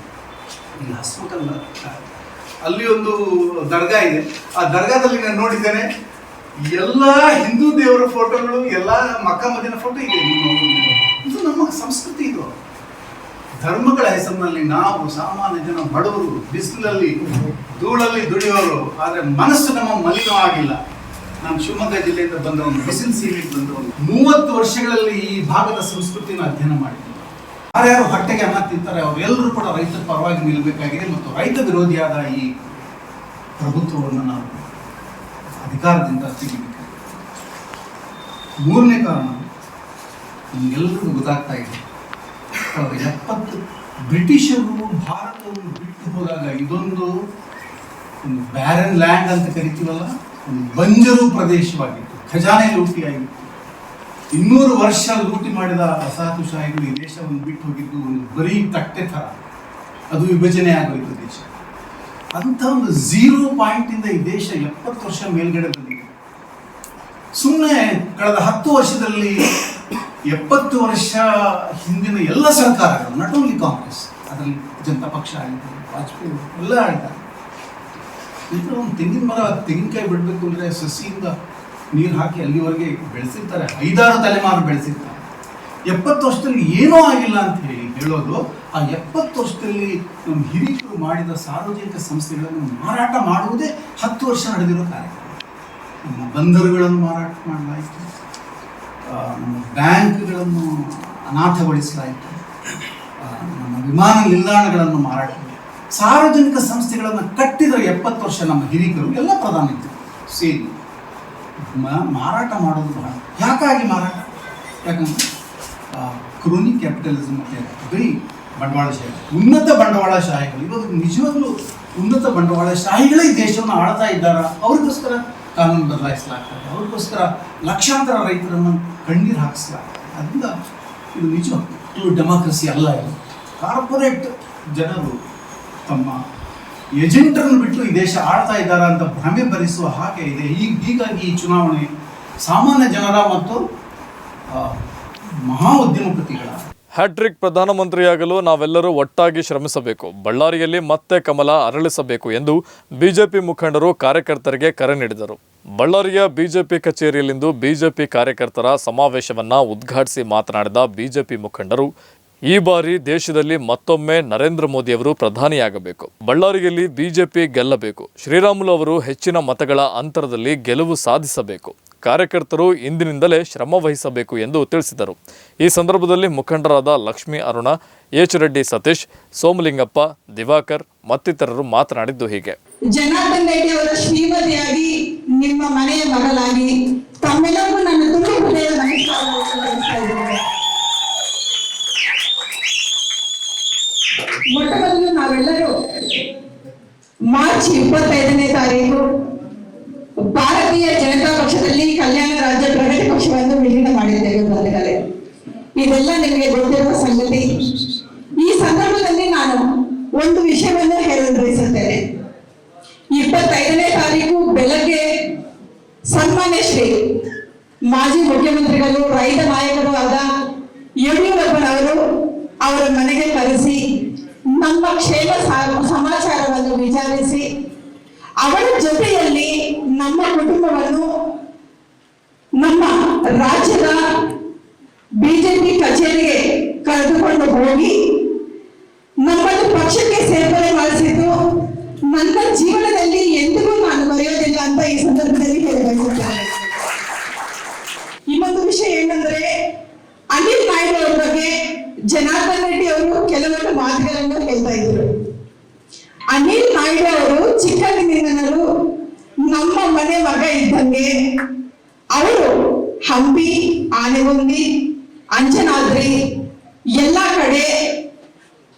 ಇಲ್ಲಿ ಹಸ್ಮಕಲ್ಲ ಅಲ್ಲಿ ಒಂದು ದರ್ಗಾ ಇದೆ. ಆ ದರ್ಗಾದಲ್ಲಿ ನಾನು ನೋಡಿದ್ದೇನೆ, ಎಲ್ಲ ಹಿಂದೂ ದೇವರ ಫೋಟೋಗಳು, ಎಲ್ಲ ಮಕ್ಕ ಮದಿನ ಫೋಟೋ ಇದೆ ಇದು ನಮ್ಮ ಸಂಸ್ಕೃತಿ ಇದು. ಧರ್ಮಗಳ ಹೆಸರಿನಲ್ಲಿ ನಾವು ಸಾಮಾನ್ಯ ಜನ ಬಡವರು, ಬಿಸಿಲಲ್ಲಿ, ಧೂಳಲ್ಲಿ ದುಡಿಯೋರು, ಆದರೆ ಮನಸ್ಸು ನಮ್ಮ ಮಲಿನವಾಗಿಲ್ಲ ನಾನು ಶಿವಮೊಗ್ಗ ಜಿಲ್ಲೆಯಿಂದ ಬಂದವನು ಬಿಸಿಲು ಸೀಮಿಗೆ ಬಂದವನು. ಮೂವತ್ತು ವರ್ಷಗಳಲ್ಲಿ ಈ ಭಾಗದ ಸಂಸ್ಕೃತಿನ ಅಧ್ಯಯನ ಮಾಡಿದ್ದೀನಿ ಯಾರ್ಯಾರು ಹೊಟ್ಟೆಗೆ ಅನ್ನ ತಿಂತಾರೆ, ಅವರೆಲ್ಲರೂ ಕೂಡ ರೈತರ ಪರವಾಗಿ ನಿಲ್ಲಬೇಕಾಗಿದೆ ಮತ್ತು ರೈತ ವಿರೋಧಿಯಾದ ಈ ಪ್ರಭುತ್ವವನ್ನು ನಾವು ಅಧಿಕಾರದಿಂದ ತೆಗಿಬೇಕು ಮೂರನೇ ಕಾರಣ ನಿಮಗೆಲ್ಲರಿಗೂ ಗೊತ್ತಾಗ್ತಾ ಇದೆ ಎಪ್ಪತ್ತು ಬ್ರಿಟಿಷರು ಭಾರತವನ್ನು ಬಿಟ್ಟು ಹೋದಾಗ ಇದೊಂದು ಬ್ಯಾರನ್ ಲ್ಯಾಂಡ್ ಅಂತ ಕರಿತೀವಲ್ಲ? ಬಂಜರು ಪ್ರದೇಶವಾಗಿತ್ತು. ಖಜಾನೆ ಲೂಟಿಯಾಗಿತ್ತು. ಇನ್ನೂರು ವರ್ಷ ಲೂಟಿ ಮಾಡಿದ ವಸಾಹತುಶಾಹಿಗಳು ಈ ದೇಶವನ್ನು ಬಿಟ್ಟು ಹೋಗಿದ್ದು ಒಂದು ಬರೀ ತಟ್ಟೆ ಥರ. ಅದು ವಿಭಜನೆ ಆಗೋಯ್ತು ದೇಶ. ಅಂತ ಒಂದು ಝೀರೋ ಪಾಯಿಂಟಿಂದ ಈ ದೇಶ ಎಪ್ಪತ್ತು ವರ್ಷ ಮೇಲ್ಗಡೆ ಬಂದಿದೆ. ಸುಮ್ಮನೆ ಕಳೆದ ಹತ್ತು ವರ್ಷದಲ್ಲಿ ಎಪ್ಪತ್ತು ವರ್ಷ ಹಿಂದಿನ ಎಲ್ಲ ಸರ್ಕಾರಗಳು ನಾಟ್ ಓನ್ಲಿ ಕಾಂಗ್ರೆಸ್ ಅದರಲ್ಲಿ ಜನತಾ ಪಕ್ಷ ಆಯಿತು, ವಾಜಪೇಯಿ, ಎಲ್ಲ ಆಳಿದ್ದಾರೆ ಈಗ ಒಂದು ತೆಂಗಿನ ಮರ ತೆಂಗಿನಕಾಯಿ ಬಿಡಬೇಕು ಅಂದರೆ ಸಸಿಯಿಂದ ನೀರು ಹಾಕಿ ಅಲ್ಲಿವರೆಗೆ ಬೆಳೆಸಿರ್ತಾರೆ. ಐದಾರು ತಲೆಮಾರು ಬೆಳೆಸಿರ್ತಾರೆ. ಎಪ್ಪತ್ತು ವರ್ಷದಲ್ಲಿ ಏನೂ ಆಗಿಲ್ಲ ಅಂತ ಹೇಳಿ ಹೇಳೋದು, ಆ ಎಪ್ಪತ್ತು ವರ್ಷದಲ್ಲಿ ನಮ್ಮ ಹಿರಿಯರು ಮಾಡಿದ ಸಾರ್ವಜನಿಕ ಸಂಸ್ಥೆಗಳನ್ನು ಮಾರಾಟ ಮಾಡುವುದೇ ಹತ್ತು ವರ್ಷ ನಡೆದಿರೋ ಕಾರ್ಯಕ್ರಮ. ನಮ್ಮ ಬಂದರುಗಳನ್ನು ಮಾರಾಟ ಮಾಡಲಾಯಿತು. ನಮ್ಮ ಬ್ಯಾಂಕ್ಗಳನ್ನು ಅನಾಥಗೊಳಿಸಲಾಯಿತು. ನಮ್ಮ ವಿಮಾನ ನಿಲ್ದಾಣಗಳನ್ನು ಮಾರಾಟ ಸಾರ್ವಜನಿಕ ಸಂಸ್ಥೆಗಳನ್ನು ಕಟ್ಟಿದ ಎಪ್ಪತ್ತು ವರ್ಷ ನಮ್ಮ ಹಿರಿಕರು, ಎಲ್ಲ ಪ್ರಧಾನಿಗಳು ಸೇರಿ ಮ- ಮಾರಾಟ ಮಾಡೋದು ಬಹಳ. ಯಾಕಾಗಿ ಮಾರಾಟ? ಯಾಕಂದ್ರೆ ಕ್ರೋನಿ ಕ್ಯಾಪಿಟಲಿಸಮ್ ಅಂತ ಬರೀ ಬಂಡವಾಳಶಾಹಿ ಉನ್ನತ ಬಂಡವಾಳಶಾಹಿಗಳು ಇವಾಗ ನಿಜವಾಗ್ಲೂ ಉನ್ನತ ಬಂಡವಾಳಶಾಹಿಗಳೇ ಈ ದೇಶವನ್ನು ಆಳ್ತಾ ಇದ್ದಾರ? ಅವ್ರಿಗೋಸ್ಕರ ಕಾನೂನು ಬದಲಾಯಿಸಲಾಗ್ತದೆ. ಅವ್ರಿಗೋಸ್ಕರ ಲಕ್ಷಾಂತರ ರೈತರನ್ನು ಕಣ್ಣೀರು ಹಾಕಿಸಲಾಗ್ತದೆ. ಅದರಿಂದ ಇದು ನಿಜ ಡೆಮಾಕ್ರಸಿ ಅಲ್ಲ ಇದು. ಕಾರ್ಪೊರೇಟ್ ಜನರು ತಮ್ಮ ಏಜೆಂಟರನ್ನು ಬಿಟ್ಟು ಈ ದೇಶ ಆಳ್ತಾ ಇದ್ದಾರೆ ಅಂತ ಭ್ರಮೆ ಭರಿಸುವ ಹಾಗೆ ಇದೆ. ಈ ಹೀಗಾಗಿ ಈ ಚುನಾವಣೆ ಸಾಮಾನ್ಯ ಜನರ ಮತ್ತು ಮಹಾ ಉದ್ಯಮಪತಿಗಳ ಹ್ಯಾಟ್ರಿಕ್ ಪ್ರಧಾನಮಂತ್ರಿಯಾಗಲು ನಾವೆಲ್ಲರೂ ಒಟ್ಟಾಗಿ ಶ್ರಮಿಸಬೇಕು. ಬಳ್ಳಾರಿಯಲ್ಲಿ ಮತ್ತೆ ಕಮಲ ಅರಳಿಸಬೇಕು ಎಂದು ಬಿಜೆಪಿ ಮುಖಂಡರು ಕಾರ್ಯಕರ್ತರಿಗೆ ಕರೆ ನೀಡಿದರು. ಬಳ್ಳಾರಿಯ ಬಿಜೆಪಿ ಕಚೇರಿಯಲ್ಲಿಂದು ಬಿಜೆಪಿ ಕಾರ್ಯಕರ್ತರ ಸಮಾವೇಶವನ್ನು ಉದ್ಘಾಟಿಸಿ ಮಾತನಾಡಿದ ಬಿಜೆಪಿ ಮುಖಂಡರು ಈ ಬಾರಿ ದೇಶದಲ್ಲಿ ಮತ್ತೊಮ್ಮೆ ನರೇಂದ್ರ ಮೋದಿಯವರು ಪ್ರಧಾನಿಯಾಗಬೇಕು. ಬಳ್ಳಾರಿಯಲ್ಲಿ ಬಿಜೆಪಿ ಗೆಲ್ಲಬೇಕು. ಶ್ರೀರಾಮುಲು ಅವರು ಹೆಚ್ಚಿನ ಮತಗಳ ಅಂತರದಲ್ಲಿ ಗೆಲುವು ಸಾಧಿಸಬೇಕು. ಕಾರ್ಯಕರ್ತರು ಇಂದಿನಿಂದಲೇ ಶ್ರಮ ವಹಿಸಬೇಕು ಎಂದು ತಿಳಿಸಿದರು. ಈ ಸಂದರ್ಭದಲ್ಲಿ ಮುಖಂಡರಾದ ಲಕ್ಷ್ಮೀ ಅರುಣ, ಎಚ್ ರೆಡ್ಡಿ ಸತೀಶ್, ಸೋಮಲಿಂಗಪ್ಪ, ದಿವಾಕರ್ ಮತ್ತಿತರರು ಮಾತನಾಡಿದ್ದು ಹೀಗೆ. ಜನಾರ್ದನ್ ರೆಡ್ಡಿ ನಿಮ್ಮ ಮನೆಯ ಮಗಳಾಗಿ ತಮ್ಮೆಲ್ಲರಿಗೂ ನನ್ನ ಸಲ್ಲಿಸ್ತಾ ಇದ್ದೇನೆ. ಮೊಟ್ಟ ಮೊದಲು ನಾವೆಲ್ಲರೂ ಮಾರ್ಚ್ ಇಪ್ಪತ್ತೈದನೇ ತಾರೀಕು ಭಾರತೀಯ ಜನತಾ ಪಕ್ಷದಲ್ಲಿ ಕಲ್ಯಾಣ ರಾಜ್ಯ ಪ್ರಗತಿ ಪಕ್ಷವನ್ನು ವಿಲೀನ ಮಾಡಿದ್ದೇವೆ ಬಂಧುಗಳೇ. ಇದೆಲ್ಲ ನಿಮಗೆ ಗೊತ್ತಿರುವ ಸಂಗತಿ. ಈ ಸಂದರ್ಭದಲ್ಲಿ ನಾನು ಒಂದು ವಿಷಯವನ್ನು ಹೇಳಲು ಬಯಸುತ್ತೇನೆ. ಇಪ್ಪತ್ತೈದನೇ ತಾರೀಕು ಬೆಳಗ್ಗೆ ಸನ್ಮಾನ್ಯ ಶ್ರೀ ಮಾಜಿ ಮುಖ್ಯಮಂತ್ರಿಗಳು, ರೈತ ನಾಯಕರು ಆದ ಯಡಿಯೂರಪ್ಪನವರು ಅವರ ಮನೆಗೆ ಕರೆಸಿ ನಮ್ಮ ಕ್ಷೇಮ ಸಮಾಚಾರವನ್ನು ವಿಚಾರಿಸಿ, ಅವರ ಜೊತೆಯಲ್ಲಿ ನಮ್ಮ ಕುಟುಂಬವನ್ನು ನಮ್ಮ ರಾಜ್ಯದ ಬಿಜೆಪಿ ಕಚೇರಿಗೆ ಕರೆದುಕೊಂಡು ಹೋಗಿ, ನಮ್ಮನ್ನು ಪಕ್ಷಕ್ಕೆ ಸೇರ್ಪಡೆ ಮಾಡಿಸಿದ್ದು ನನ್ನ ಜೀವನದಲ್ಲಿ ಎಂದಿಗೂ ನಾನು ಮರೆಯೋದಿಲ್ಲ ಅಂತ ಈ ಸಂದರ್ಭದಲ್ಲಿ ಹೇಳಬಯಸುತ್ತೇನೆ ಇನ್ನೊಂದು ವಿಷಯ ಏನಂದ್ರೆ ಅನಿಲ್ ನಾಯ್ಡು ಅವ್ರ ಬಗ್ಗೆ ಜನಾರ್ದನ್ ರೆಡ್ಡಿ ಅವರು ಕೆಲವೊಂದು ಮಾತುಗಳನ್ನು ಹೇಳ್ತಾ ಇದ್ರು. ಅನಿಲ್ ನಾಯ್ಡು ಅವರು ಚಿಕ್ಕಂದಿನಿಂದಲೂ ನಮ್ಮ ಮನೆ ಮಗ ಇದ್ದಂಗೆ ಅವರು ಹಂಪಿ, ಆನೆಗೊಂದಿ, ಅಂಜನಾದ್ರಿ ಎಲ್ಲ ಕಡೆ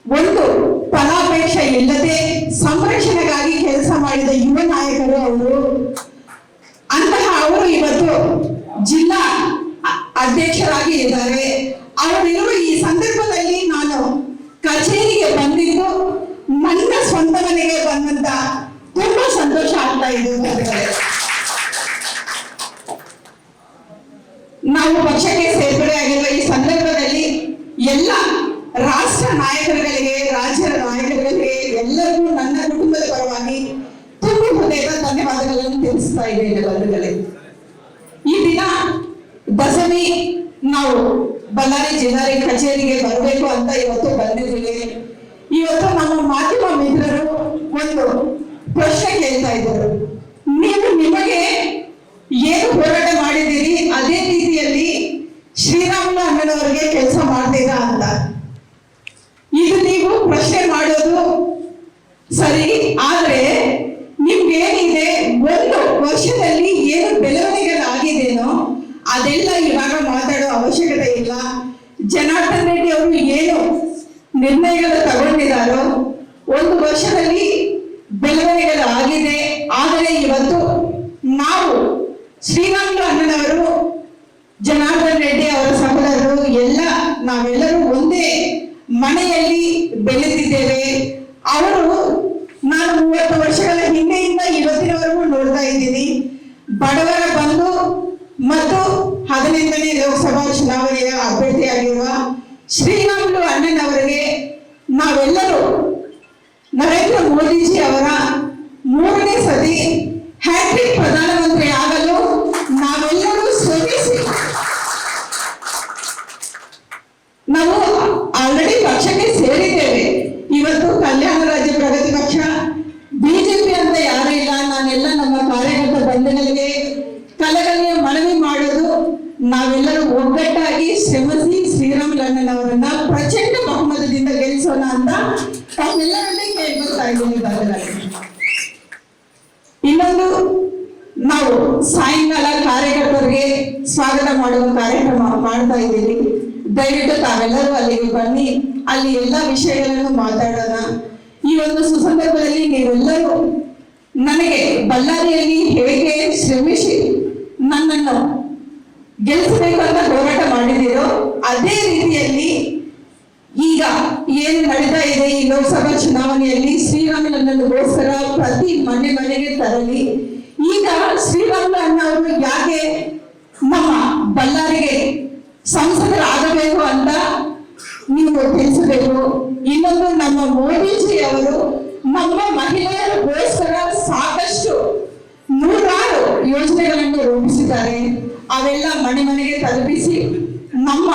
ಒಂದು ಫಲಾಪೇಕ್ಷ ಇಲ್ಲದೆ ಸಂರಕ್ಷಣೆಗಾಗಿ ಕೆಲಸ ಮಾಡಿದ ಯುವ ನಾಯಕರು ಅವರು ಅಂತಹ ಅವರು ಇವತ್ತು ಜಿಲ್ಲಾ ಅ- ಅಧ್ಯಕ್ಷರಾಗಿ ಇದ್ದಾರೆ ಅವರಿರುವ ಈ ಸಂದರ್ಭದಲ್ಲಿ ನಾನು ಕಚೇರಿಗೆ ಬಂದಿದ್ದು ನನ್ನ ಸ್ವಂತ ಮನೆಗೆ ಬಂದಂತ ತುಂಬಾ ಸಂತೋಷ ಆಗ್ತಾ ಇದೆ. ನಾವು ಪಕ್ಷಕ್ಕೆ ಸೇರ್ಪಡೆ ಆಗಿರುವ ಈ ಸಂದರ್ಭದಲ್ಲಿ ಎಲ್ಲ ರಾಷ್ಟ್ರ ನಾಯಕರುಗಳಿಗೆ, ರಾಜ್ಯದ ನಾಯಕರುಗಳಿಗೆ, ಎಲ್ಲರಿಗೂ ನನ್ನ ಕುಟುಂಬದ ಪರವಾಗಿ ತುಂಬ ಹೃದಯದ ಧನ್ಯವಾದಗಳನ್ನು ತಿಳಿಸ್ತಾ ಇದ್ದೇನೆ ಬಂಧುಗಳೇ ಈ ದಿನ ದಶಮಿ ನಾವು ಬಳ್ಳಾರಿ ಜಿಲ್ಲಾರಿ ಕಚೇರಿಗೆ ಬರಬೇಕು ಅಂತ ಇವತ್ತು ಬಂದಿದ್ದೀವಿ. ಇವತ್ತು ನಮ್ಮ ಮಾಧ್ಯಮ ಮಿತ್ರರು ಒಂದು ಪ್ರಶ್ನೆ ಕೇಳ್ತಾ ಇದ್ದರು. ನೀವು ನಿಮಗೆ ಏನು ಹೋರಾಟ ಮಾಡಿದ್ದೀರಿ? ಅದೇ ರೀತಿಯಲ್ಲಿ ಶ್ರೀರಾಮುಲು ಅಣ್ಣನವರಿಗೆ ಕೆಲಸ ಮಾಡ್ತೀರಾ ಅಂತ. ಇದು ನೀವು ಪ್ರಶ್ನೆ ಮಾಡೋದು ಸರಿ, ಆದ್ರೆ ನಿಮ್ಗೆ ಏನಿದೆ ಒಂದು ವರ್ಷದಲ್ಲಿ ಏನು ಬೆಳವಣಿಗೆಗಳಾಗಿದೆನೋ ಅದೆಲ್ಲ ಇವಾಗ ಮಾತಾಡೋ ಅವಶ್ಯಕತೆ ಇಲ್ಲ. ಜನಾರ್ದನ್ ರೆಡ್ಡಿ ಅವರು ಏನು ನಿರ್ಣಯಗಳು ತಗೊಂಡಿದ್ದಾರೋ ಒಂದು ವರ್ಷದಲ್ಲಿ ಬೆಳವಣಿಗೆಗಳು ಆಗಿದೆ. ಆದರೆ ಇವತ್ತು ನಾವು ಶ್ರೀರಾಮುಲು ಅಣ್ಣನವರು, ಜನಾರ್ದನ್ ರೆಡ್ಡಿ ಅವರ ಸಹೋದರರು ಎಲ್ಲ ನಾವೆಲ್ಲರೂ ಒಂದೇ ಮನೆಯಲ್ಲಿ ಬೆಳೆದಿದ್ದೇವೆ. ಅವರು ನಾನು ಮೂವತ್ತು ವರ್ಷಗಳ ಹಿಂದೆಯಿಂದ ಇವತ್ತಿನವರೆಗೂ ನೋಡ್ತಾ ಇದ್ದೀನಿ. ಬಡವರ ಬಂಧು ಮತ್ತು ಹದಿನೈದನೇ ಲೋಕಸಭಾ ಚುನಾವಣೆಯ ಅಭ್ಯರ್ಥಿಯಾಗಿರುವ ಶ್ರೀರಾಮುಲು ಅಣ್ಣನವರಿಗೆ ನಾವೆಲ್ಲರೂ ನರೇಂದ್ರ ಮೋದಿಜಿ ಅವರ ಮೂರನೇ ಸತಿ ಹ್ಯಾಟ್ರಿಕ್ ಪ್ರಧಾನಮಂತ್ರಿ ಆಗಲು ನಾವೆಲ್ಲರೂ ಶ್ರಮಿಸಿ ನಾವು ಆಲ್ರೆಡಿ ಪಕ್ಷಕ್ಕೆ ಸೇರಿದ್ದೇವೆ ಇವತ್ತು ಕಲ್ಯಾಣ ರಾಜ್ಯ ಪ್ರಗತಿ ಪಕ್ಷ ಬಿಜೆಪಿ ಅಂತ ಯಾರು ಇಲ್ಲ ನಾನೆಲ್ಲ ನಮ್ಮ ಕಾರ್ಯಕರ್ತ ಬಂಧುಗಳಿಗೆ ಕಲಗಲಿಯ ಮನವಿ ಮಾಡೋದು ನಾವೆಲ್ಲರೂ ಒಗ್ಗಟ್ಟಾಗಿ ಶ್ರಮಿಸಿ ಶ್ರೀರಾಮುಲಣ್ಣನವರನ್ನ ಪ್ರಚಂಡ ಬಹುಮತದಿಂದ ಗೆಲ್ಲಿಸೋಣ ಅಂತ ತಾವೆಲ್ಲರಲ್ಲಿ ಕೇಳ್ಕೊಳ್ತಾ ಇದ್ದೀನಿ ಬಂಧುಗಳೇ ಇನ್ನೊಂದು ನಾವು ಸಾಯಂಕಾಲ ಕಾರ್ಯಕರ್ತರಿಗೆ ಸ್ವಾಗತ ಮಾಡುವ ಕಾರ್ಯಕ್ರಮ ಮಾಡ್ತಾ ಇದ್ದೀವಿ ದಯವಿಟ್ಟು ತಾವೆಲ್ಲರೂ ಅಲ್ಲಿಗೆ ಬನ್ನಿ ಅಲ್ಲಿ ಎಲ್ಲ ವಿಷಯಗಳನ್ನು ಮಾತಾಡೋಣ ಈ ಒಂದು ಸುಸಂದರ್ಭದಲ್ಲಿ ನೀವೆಲ್ಲರೂ ನನಗೆ ಬಳ್ಳಾರಿಯಲ್ಲಿ ಹೇಗೆ ಶ್ರಮಿಸಿ ನನ್ನನ್ನು ಗೆಲ್ಲಿಸಬೇಕು ಅಂತ ಹೋರಾಟ ಮಾಡಿದ್ದೀರೋ ಅದೇ ರೀತಿಯಲ್ಲಿ ಈಗ ಏನು ನಡೀತಾ ಇದೆ ಈ ಲೋಕಸಭಾ ಚುನಾವಣೆಯಲ್ಲಿ ಶ್ರೀರಾಮುಲನ್ನಗೋಸ್ಕರ ಪ್ರತಿ ಮನೆ ಮನೆಗೆ ತರಲಿ. ಈಗ ಶ್ರೀರಾಮನ ಅವರು ಯಾಕೆ ನಮ್ಮ ಬಳ್ಳಾರಿಗೆ ಸಂಸದರಾಗಬೇಕು ಅಂತ ನೀವು ತಿಳಿಸಬೇಕು. ಇನ್ನೊಂದು ನಮ್ಮ ಮೋದಿಜಿ ಅವರು ನಮ್ಮ ಮಹಿಳೆಯರಿಗೋಸ್ಕರ ಸಾಕಷ್ಟು ನೂರಾರು ಯೋಜನೆಗಳನ್ನು ರೂಪಿಸಿದ್ದಾರೆ. ಅವೆಲ್ಲ ಮನೆ ಮನೆಗೆ ತಲುಪಿಸಿ ನಮ್ಮ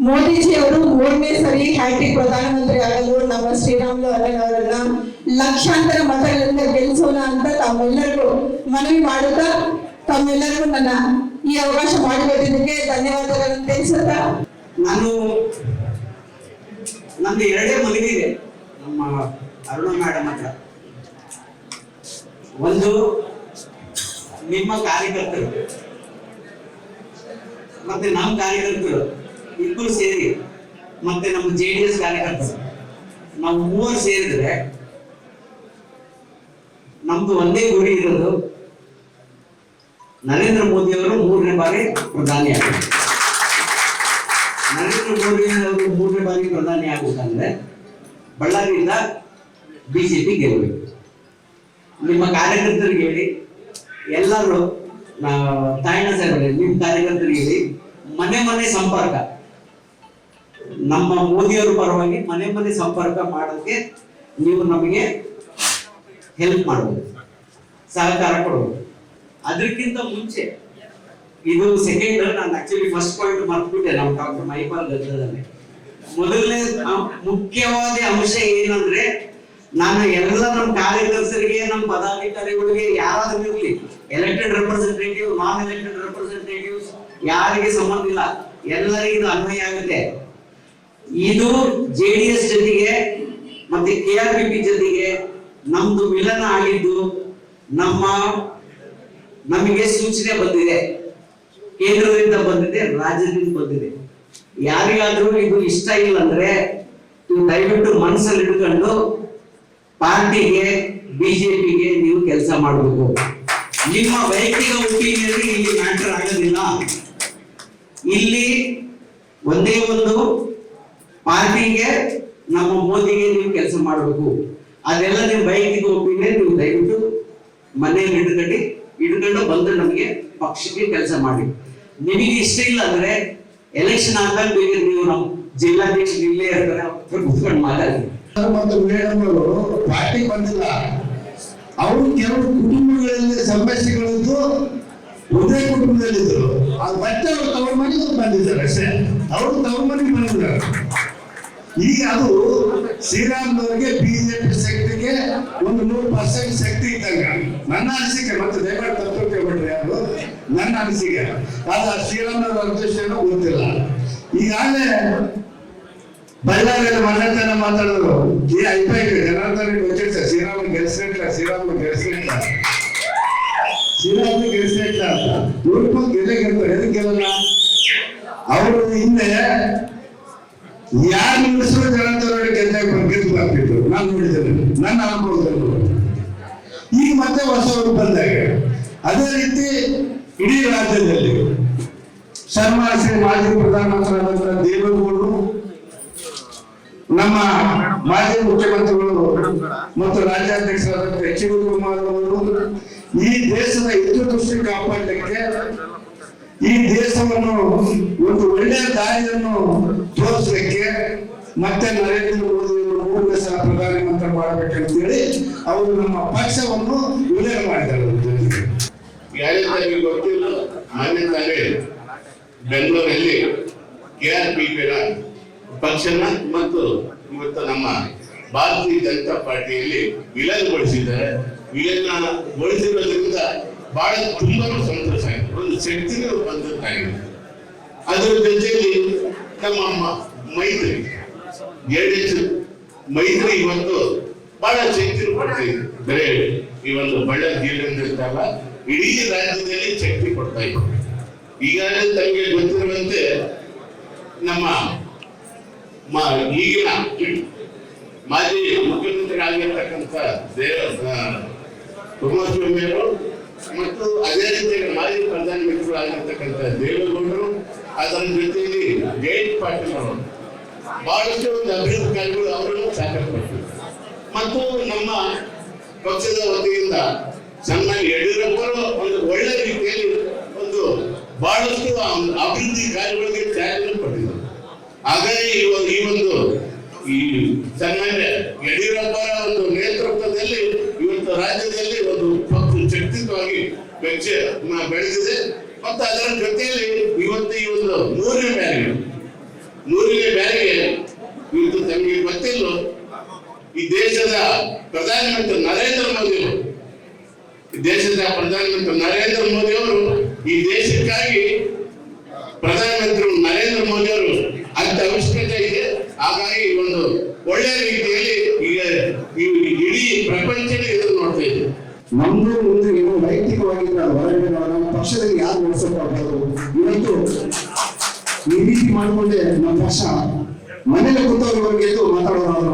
ಮೋದಿಜಿ ಅವರು ಮೂರನೇ ಸರಿ ಹ್ಯಾಟ್ರಿಕ್ ಪ್ರಧಾನಮಂತ್ರಿ ಆಗಲು ನಮ್ಮ ಶ್ರೀರಾಮುಲು ಅವರನ್ನ ಲಕ್ಷಾಂತರ ಮತಗಳಿಂದ ಗೆಲ್ಲಿಸೋಣ ಅಂತ ತಾವೆಲ್ಲರಿಗೂ ಮನವಿ ಮಾಡುತ್ತಾ ತಮ್ಮೆಲ್ಲರಿಗೂ ನನ್ನ ಈ ಅವಕಾಶ ಮಾಡಿಕೊಟ್ಟಿದ್ದಕ್ಕೆ ಧನ್ಯವಾದಗಳನ್ನು ತಿಳಿಸುತ್ತಾ. ನಾನು ನಂದು ಎರಡೇ ಮನವಿ ಇದೆ. ನಮ್ಮ ಅರುಣ ಮೇಡಮ್ ಹತ್ರ. ಒಂದು, ನಿಮ್ಮ ಕಾರ್ಯಕರ್ತರು. ಮತ್ತೆ ನಮ್ಮ ಕಾರ್ಯಕರ್ತರು. ಇಬ್ಬರು ಸೇರಿ ಮತ್ತೆ ನಮ್ಮ ಜೆ ಡಿ ಎಸ್ ಕಾರ್ಯಕರ್ತರು. ನಾವು ಮೂವರು ಸೇರಿದ್ರೆ ನಮ್ದು ಒಂದೇ ಗುರಿ ಇರೋದು ನರೇಂದ್ರ ಮೋದಿ ಅವರು ಮೂರನೇ ಬಾರಿ ಪ್ರಧಾನಿ ಆಗ್ತಾರೆ ನರೇಂದ್ರ ಮೋದಿ ಅವರು ಮೂರನೇ ಬಾರಿ ಪ್ರಧಾನಿ ಆಗ್ಬೇಕಂದ್ರೆ ಬಳ್ಳಾರಿಯಿಂದ ಬಿಜೆಪಿ ಗೆಲ್ಲಬೇಕು ನಿಮ್ಮ ಕಾರ್ಯಕರ್ತರಿಗೆ ಹೇಳಿ, ಎಲ್ಲರೂ ತಾಯಣ್ಣ ಸಾಹೇಬ್ರೆ, ನಿಮ್ಮ ಕಾರ್ಯಕರ್ತರಿಗೆ ಹೇಳಿ, ಮನೆ ಮನೆ ಸಂಪರ್ಕ. ನಮ್ಮ ಮೋದಿಯವರ ಪರವಾಗಿ ಮನೆ ಮನೆ ಸಂಪರ್ಕ ಮಾಡೋದಕ್ಕೆ ನೀವು ನಮಗೆ ಹೆಲ್ಪ್ ಮಾಡಬಹುದು ಸಹಕಾರ ಕೊಡಬಹುದು ಅದಕ್ಕಿಂತ ಮುಂಚೆ, ಇದು ಸೆಕೆಂಡ್ ನಾನು ಆಕ್ಚುಲಿ ಫಸ್ಟ್ ಪಾಯಿಂಟ್ ಮರ್ತ್ಬಿಟ್ಟೆ ನಮ್ಮ ಡಾಕ್ಟರ್ ಮೈಪಾಲ್ ಗದ್ದದಲ್ಲಿ ಮೊದಲನೇ ಮುಖ್ಯವಾದ ಅಂಶ ಏನಂದ್ರೆ, ನಾನು ಎಲ್ಲ ನಮ್ಮ ಕಾರ್ಯದರ್ಶರಿಗೆ ನಮ್ಮ ಪದಾಧಿಕಾರಿಗಳಿಗೆ ಯಾರಾದ್ರೂ ಇರಲಿ elected representative non elected representatives ಯಾರಿಗೆ ಸಂಬಂಧ ಇಲ್ಲ, ಎಲ್ಲರಿಗೂ ಅನ್ವಯ ಆಗುತ್ತೆ. ಇದು ಜೆ ಡಿ ಎಸ್ ಜೊತೆಗೆ ಮತ್ತೆ ಕೆ ಆರ್ ಪಿ ಪಿ ಜೊತೆಗೆ ನಮ್ದು ಮಿಲನ ಆಗಿದ್ದು ನಮ್ಮ ನಮಗೆ ಸೂಚನೆ ಬಂದಿದೆ. ಕೇಂದ್ರದಿಂದ ಬಂದಿದೆ, ರಾಜ್ಯದಿಂದ ಬಂದಿದೆ. ಯಾರಿಗಾದ್ರೂ ಇದು ಇಷ್ಟ ಇಲ್ಲ ಅಂದ್ರೆ ದಯವಿಟ್ಟು ಮನಸ್ಸಲ್ಲಿ ಇಟ್ಕೊಂಡು ಪಾರ್ಟಿಗೆ ಬಿಜೆಪಿಗೆ ನೀವು ಕೆಲಸ ಮಾಡಬೇಕು. ನಿಮ್ಮ ವೈಯಕ್ತಿಕ ಒಪಿನಿಯನ್ ಇಲ್ಲಿ ಮ್ಯಾಟರ್ ಆಗೋದಿಲ್ಲ. ಇಲ್ಲಿ ಒಂದೇ ಒಂದು ಪಾರ್ಟಿಗೆ ನಮ್ಮ ಮೋದಿಗೆ ನೀವು ಕೆಲಸ ಮಾಡಬೇಕು. ಅದೆಲ್ಲ ನಿಮ್ಮ ವೈಯಕ್ತಿಕ ಒಪಿನಿಯನ್ ನೀವು ದಯವಿಟ್ಟು ಮನೆಯಲ್ಲಿ ಹಿಡ್ಕೊಂಡು ಹಿಡ್ಕೊಂಡು ಬಂದು ನಮಗೆ ಪಕ್ಷಕ್ಕೆ ಕೆಲಸ ಮಾಡಿ. ನಿಮಗೆ ಇಷ್ಟ ಇಲ್ಲ ಅಂದ್ರೆ ಎಲೆಕ್ಷನ್ ಆದಾಗ ಬೇಗ ನೀವು ನಮ್ಮ ಜಿಲ್ಲಾಧ್ಯಕ್ಷ ಇಲ್ಲೇ ಇರ್ತಾರೆ ಕುತ್ಕೊಂಡು ಮಾತಾಡಿ. ಮತ್ತು ಮೇಡಮ್ ಅವರು ಪಾರ್ಟಿ ಬಂದಿಲ್ಲ ಅವರು ಕೆಲವು ಕುಟುಂಬಗಳಲ್ಲಿ ಸಮಸ್ಯೆಗಳಿದ್ದು ಒಂದೇ ಕುಟುಂಬದಲ್ಲಿದ್ದರು. ಅದು ಮತ್ತೆ ಅವರು ತವರು ಮನೆಗೆ ಬಂದಿದ್ದಾರೆ ಅಷ್ಟೇ. ಅವರು ತವರು ಮನೆಗೆ ಬಂದಿದ್ದಾರೆ. ಈಗ ಅದು ಶ್ರೀರಾಮ್ನವರಿಗೆ ಬಿಜೆಪಿ ಶಕ್ತಿಗೆ ಒಂದು ನೂರು ಪರ್ಸೆಂಟ್ ಶಕ್ತಿ ಇದ್ದಂಗ. ನನ್ನ ಅನಿಸಿಕೆ, ಮತ್ತೆ ದಯಮಾಡಿ ತಪ್ಪು ಕೇಳ್ಬಿಟ್ರಿ ಯಾರು? ನನ್ನ ಅನಿಸಿಕೆ. ಆದ್ರೆ ಶ್ರೀರಾಮ್ನವರ ಅಧ್ಯಕ್ಷ ಏನೋ ಗೊತ್ತಿಲ್ಲ. ಈಗಾಗಲೇ ಬಳ್ಳಾರಿಯಲ್ಲಿ ಮನೆತನ ಮಾತಾಡಿದ್ರು ಈ ಐಪೈಕ್ ಜನಾರ್ದನ್ ಗೊತ್ತಿರ್ತ? ಶ್ರೀರಾಮ ಗೆಲ್ಸಿಟ್ಲ ಶ್ರೀರಾಮ ಗೆಲ್ಸಿಟ್ಲ ಶ್ರೀರಾಮ ಗೆಲ್ಸಿಟ್ಲ ಅಂತ. ಗೆಲ್ಲ ಗೆಲ್ತಾರೆ. ಎದಕ್ಕೆ ಅವರು ಹಿಂದೆ ಯಾರು ನಿಲ್ಲಿಸಿದ್ರು ಜನಾಂತರವಾಗಿ ಗೆದ್ದಾಗ ಗೆದ್ದು ಬರ್ತಿದ್ರು ನಾನು ನೋಡಿದ್ದೇನೆ. ನನ್ನ ಅನುಭವದಲ್ಲಿ. ಈಗ ಮತ್ತೆ ಹೊಸವರು ಬಂದಾಗ. ಅದೇ ರೀತಿ ಇಡೀ ರಾಜ್ಯದಲ್ಲಿ ಶರ್ಮಾ ಶ್ರೀ ಮಾಜಿ ಪ್ರಧಾನಮಂತ್ರಿಯಾದಂತಹ ದೇವೇಗೌಡರು, ನಮ್ಮ ಮಾಜಿ ಮುಖ್ಯಮಂತ್ರಿಗಳು ಮತ್ತು ರಾಜ್ಯಾಧ್ಯಕ್ಷರಾದ ಎಚ್ ಡಿ ಕುಮಾರ್ ಅವರು ಈ ದೇಶದ ಹಿತದೃಷ್ಟಿ ಕಾಪಾಡಲಿಕ್ಕೆ ಈ ದೇಶವನ್ನು ಒಂದು ಒಳ್ಳೆಯ ದಾರಿಯನ್ನು ತೋರಿಸಲಿಕ್ಕೆ ಮತ್ತೆ ನರೇಂದ್ರ ಮೋದಿ ಮೂರನೇ ಸಲ ಪ್ರಧಾನಮಂತ್ರಿ ಮಾಡಬೇಕಂತೇಳಿ ಅವರು ನಮ್ಮ ಪಕ್ಷವನ್ನು ವಿಲಯ ಮಾಡಿದ್ದಾರೆ. ಯಾರಿಂದ ನಿಮಗೆ ಗೊತ್ತಿಲ್ಲ. ಮಾನ್ಯ ತಾವೇ ಬೆಂಗಳೂರಲ್ಲಿ ಕೆ ಆರ್ ಪಿ ಪಕ್ಷನ ಮತ್ತು ಇವತ್ತು ನಮ್ಮ ಭಾರತೀಯ ಜನತಾ ಪಾರ್ಟಿಯಲ್ಲಿ ವಿಲನ್ಗೊಳಿಸಿದ್ದಾರೆ. ವಿಲನ್ಗೊಳಿಸಿರೋದ್ರಿಂದ ಬಹಳ ತುಂಬಾ ಸಂತೋಷ ಆಯ್ತು ಒಂದು ಶಕ್ತಿನೂ ಬಂದಂತಾಗಿದೆ ಅದರ ಜೊತೆಯಲ್ಲಿ ನಮ್ಮ ಮೈತ್ರಿ. ಜೆಡಿಎಸ್ ಮೈತ್ರಿ ಇವತ್ತು ಬಹಳ ಶಕ್ತಿ ಕೊಡ್ತಿದೆ. ಬರೇ ಈ ಒಂದು ಬಳ್ಳಾರಿ ಜಿಲ್ಲೆಯಿಂದಲ್ಲ ಇಡೀ ರಾಜ್ಯದಲ್ಲಿ ಶಕ್ತಿ ಕೊಡ್ತಾ ಇದೆ. ಈಗಾಗಲೇ ತಮಗೆ ಗೊತ್ತಿರುವಂತೆ ನಮ್ಮ ಈಗಿನ ಮಾಜಿ ಮುಖ್ಯಮಂತ್ರಿ ಆಗಿರ್ತಕ್ಕಂಥ ದೇವ ಕುಮಾರಸ್ವಾಮಿ ಅವರು ಮತ್ತು ಅದೇ ರೀತಿ ಮಾಜಿ ಪ್ರಧಾನಮಂತ್ರಿಗಳು ಆಗಿರ್ತಕ್ಕಂಥ ದೇವೇಗೌಡರು, ಅದರ ಜೊತೆಯಲ್ಲಿ ಜಯಂತ್ ಪಾಟೀಲ್ ಅವರು, ಬಹಳಷ್ಟು ಒಂದು ಅಭಿವೃದ್ಧಿ ಕಾರ್ಯಗಳು ಅವರನ್ನು ಸಾಕಷ್ಟು ಮತ್ತು ನಮ್ಮ ಪಕ್ಷದ ವತಿಯಿಂದ ಸಣ್ಣ ಯಡಿಯೂರಪ್ಪರು ಒಂದು ಒಳ್ಳೆ ರೀತಿಯಲ್ಲಿ ಒಂದು ಬಹಳಷ್ಟು ಅಭಿವೃದ್ಧಿ ಕಾರ್ಯಗಳಿಗೆ ಚಾಲನೆ ಕೊಟ್ಟಿದ್ದಾರೆ. ಹಾಗಾಗಿ ಈ ಒಂದು- ಈ ಸಣ್ಣ ಯಡಿಯೂರಪ್ಪರ ಒಂದು ಮ- ಬೆಳೆದಿದೆ. ಮತ್ತು ಅದರ ಜೊತೆಯಲ್ಲಿ ಇವತ್ತು ಈ ಒಂದು ನೂರನೇ ಬ್ಯಾರಿಗೆ ನೂರನೇ ಬ್ಯಾರಿಗೆ ಇವತ್ತು ತಮಗೆ ಗೊತ್ತಿಲ್ಲ. ಈ ದೇಶದ ಪ್ರಧಾನಮಂತ್ರಿ ನರೇಂದ್ರ ಮೋದಿ ದೇಶದ ಪ್ರಧಾನಮಂತ್ರಿ ನರೇಂದ್ರ ಮೋದಿ ಅವರು, ಈ ದೇಶಕ್ಕಾಗಿ ಪ್ರಧಾನಮಂತ್ರಿ ನರೇಂದ್ರ ಮೋದಿ ಅವರು ಅಂತ ಅವಶ್ಯಕತೆ ಇದೆ. ಹಾಗಾಗಿ ಒಂದು ಒಳ್ಳೆಯ ರೀತಿಯಲ್ಲಿ ಈಗ ಇಡೀ ಪ್ರಪಂಚನೇ ಇದನ್ನು ನೋಡ್ತಾ ಇದೆ. ನಮ್ದು ಮುಂದೆ ಏನು ವೈಯಕ್ತಿಕವಾಗಿ ಹೊರಗಡೆ ನಮ್ಮ ಪಕ್ಷದಲ್ಲಿ ಯಾರು ನಡೆಸೋಕ್ಕಾಗಬಾರ್ದು ಇವತ್ತು ಈ ರೀತಿ ಮಾಡಿಕೊಂಡೆ ನಮ್ಮ ಪಕ್ಷ ಮನೇಲಿ ಕೂತವ್ರಿಗೆ ಎದ್ದು ಮಾತಾಡೋರು